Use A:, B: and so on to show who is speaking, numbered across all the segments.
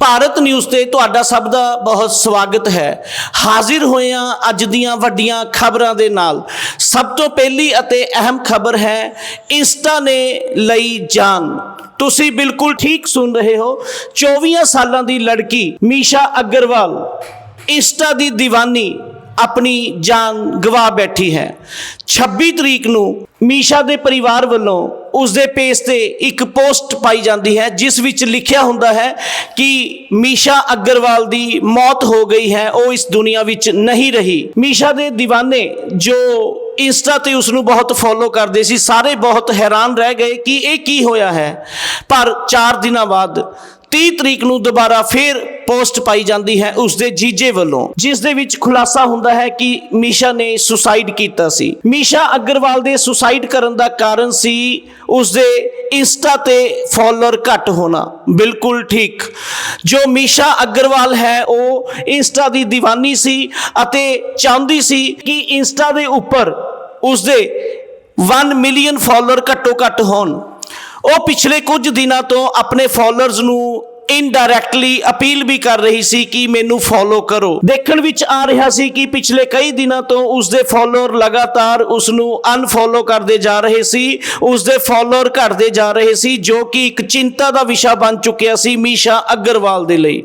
A: Bharat news ਤੇ ਤੁਹਾਡਾ ਸਭ ਦਾ ਬਹੁਤ ਸਵਾਗਤ ਹੈ। ਹਾਜ਼ਰ ਹੋਏ ਹਾਂ ਅੱਜ ਦੀਆਂ ਵੱਡੀਆਂ ਖਬਰਾਂ ਦੇ ਨਾਲ। ਸਭ ਤੋਂ ਪਹਿਲੀ ਅਤੇ ਅਹਿਮ ਖਬਰ ਹੈ, ਇੰਸਟਾ ਨੇ ਲਈ ਜਾਨ। ਤੁਸੀਂ ਬਿਲਕੁਲ ਠੀਕ ਸੁਣ ਰਹੇ ਹੋ 24 ਸਾਲਾਂ ਦੀ ਲੜਕੀ ਮੀਸ਼ਾ ਅਗਰਵਾਲ। ਇੰਸਟਾ ਦੀ دیਵਾਨੀ ਆਪਣੀ ਜਾਨ ਗਵਾ ਬੈਠੀ ਹੈ। 26 ਤਰੀਕ ਨੂੰ ਮੀਸ਼ਾ ਦੇ ਪਰਿਵਾਰ ਵੱਲੋਂ ਉਸ ਦੇ ਪੇਜ ਤੇ ਇੱਕ ਪੋਸਟ ਪਾਈ ਜਾਂਦੀ ਹੈ, ਜਿਸ ਵਿੱਚ ਲਿਖਿਆ ਹੁੰਦਾ ਹੈ ਕਿ ਮੀਸ਼ਾ ਅਗਰਵਾਲ ਦੀ ਮੌਤ ਹੋ ਗਈ ਹੈ, ਉਹ ਇਸ ਦੁਨੀਆ ਵਿੱਚ ਨਹੀਂ ਰਹੀ। ਮੀਸ਼ਾ ਦੇ دیਵਾਨੇ ਜੋ ਇੰਸਟਾ ਤੇ ਉਸ ਨੂੰ ਬਹੁਤ ਫੋਲੋ ਕਰਦੇ ਸੀ, ਸਾਰੇ ਬਹੁਤ ਹੈਰਾਨ ਰਹਿ ਗਏ ਕਿ ਇਹ ਕੀ ਹੋਇਆ ਹੈ। ਪਰ 4 ਦਿਨਾਂ ਬਾਅਦ 30 ਤਰੀਕ ਨੂੰ ਦੁਬਾਰਾ ਫੇਰ ਪੋਸਟ ਪਾਈ ਜਾਂਦੀ ਹੈ ਉਸ ਦੇ ਜੀਜੇ ਵੱਲੋਂ, ਜਿਸ ਦੇ ਵਿੱਚ ਖੁਲਾਸਾ ਹੁੰਦਾ ਹੈ ਕਿ ਮੀਸ਼ਾ ਨੇ ਸੁਸਾਈਡ ਕੀਤਾ ਸੀ। ਮੀਸ਼ਾ ਅਗਰਵਾਲ ਦੇ ਸੁਸਾਈਡ ਕਰਨ ਦਾ ਕਾਰਨ ਸੀ ਉਸ ਦੇ ਇੰਸਟਾ ਤੇ ਫਾਲੋਅਰ ਘੱਟ ਹੋਣਾ। ਬਿਲਕੁਲ ਠੀਕ। ਜੋ ਮੀਸ਼ਾ ਅਗਰਵਾਲ ਹੈ, ਉਹ ਇੰਸਟਾ ਦੀ دیਵਾਨੀ ਸੀ ਅਤੇ ਚਾਹੁੰਦੀ ਸੀ ਕਿ ਇੰਸਟਾ ਦੇ ਉੱਪਰ ਉਸ ਦੇ 1 ਮਿਲੀਅਨ ਫਾਲੋਅਰ ਘੱਟੋ ਘੱਟ ਹੋਣ। ਉਹ ਪਿਛਲੇ ਕੁਝ ਦਿਨਾਂ ਤੋਂ ਆਪਣੇ ਫਾਲੋਅਰਸ ਨੂੰ ਇਨਡਾਇਰੈਕਟਲੀ ਅਪੀਲ ਵੀ ਕਰ ਰਹੀ ਸੀ ਕਿ ਮੈਨੂੰ ਫੋਲੋ ਕਰੋ। ਦੇਖਣ ਵਿੱਚ ਆ ਰਿਹਾ ਸੀ ਕਿ ਪਿਛਲੇ ਕਈ ਦਿਨਾਂ ਤੋਂ ਉਸ ਦੇ ਫਾਲੋਅਰ ਲਗਾਤਾਰ ਉਸ ਨੂੰ ਅਨਫੋਲੋ ਕਰਦੇ ਜਾ ਰਹੇ ਸੀ ਉਸ ਦੇ ਫਾਲੋਅਰ ਘਟਦੇ ਜਾ ਰਹੇ ਸੀ, ਜੋ ਕਿ ਇੱਕ ਚਿੰਤਾ ਦਾ ਵਿਸ਼ਾ ਬਣ ਚੁੱਕਿਆ ਸੀ ਮੀਸ਼ਾ ਅਗਰਵਾਲ ਦੇ ਲਈ।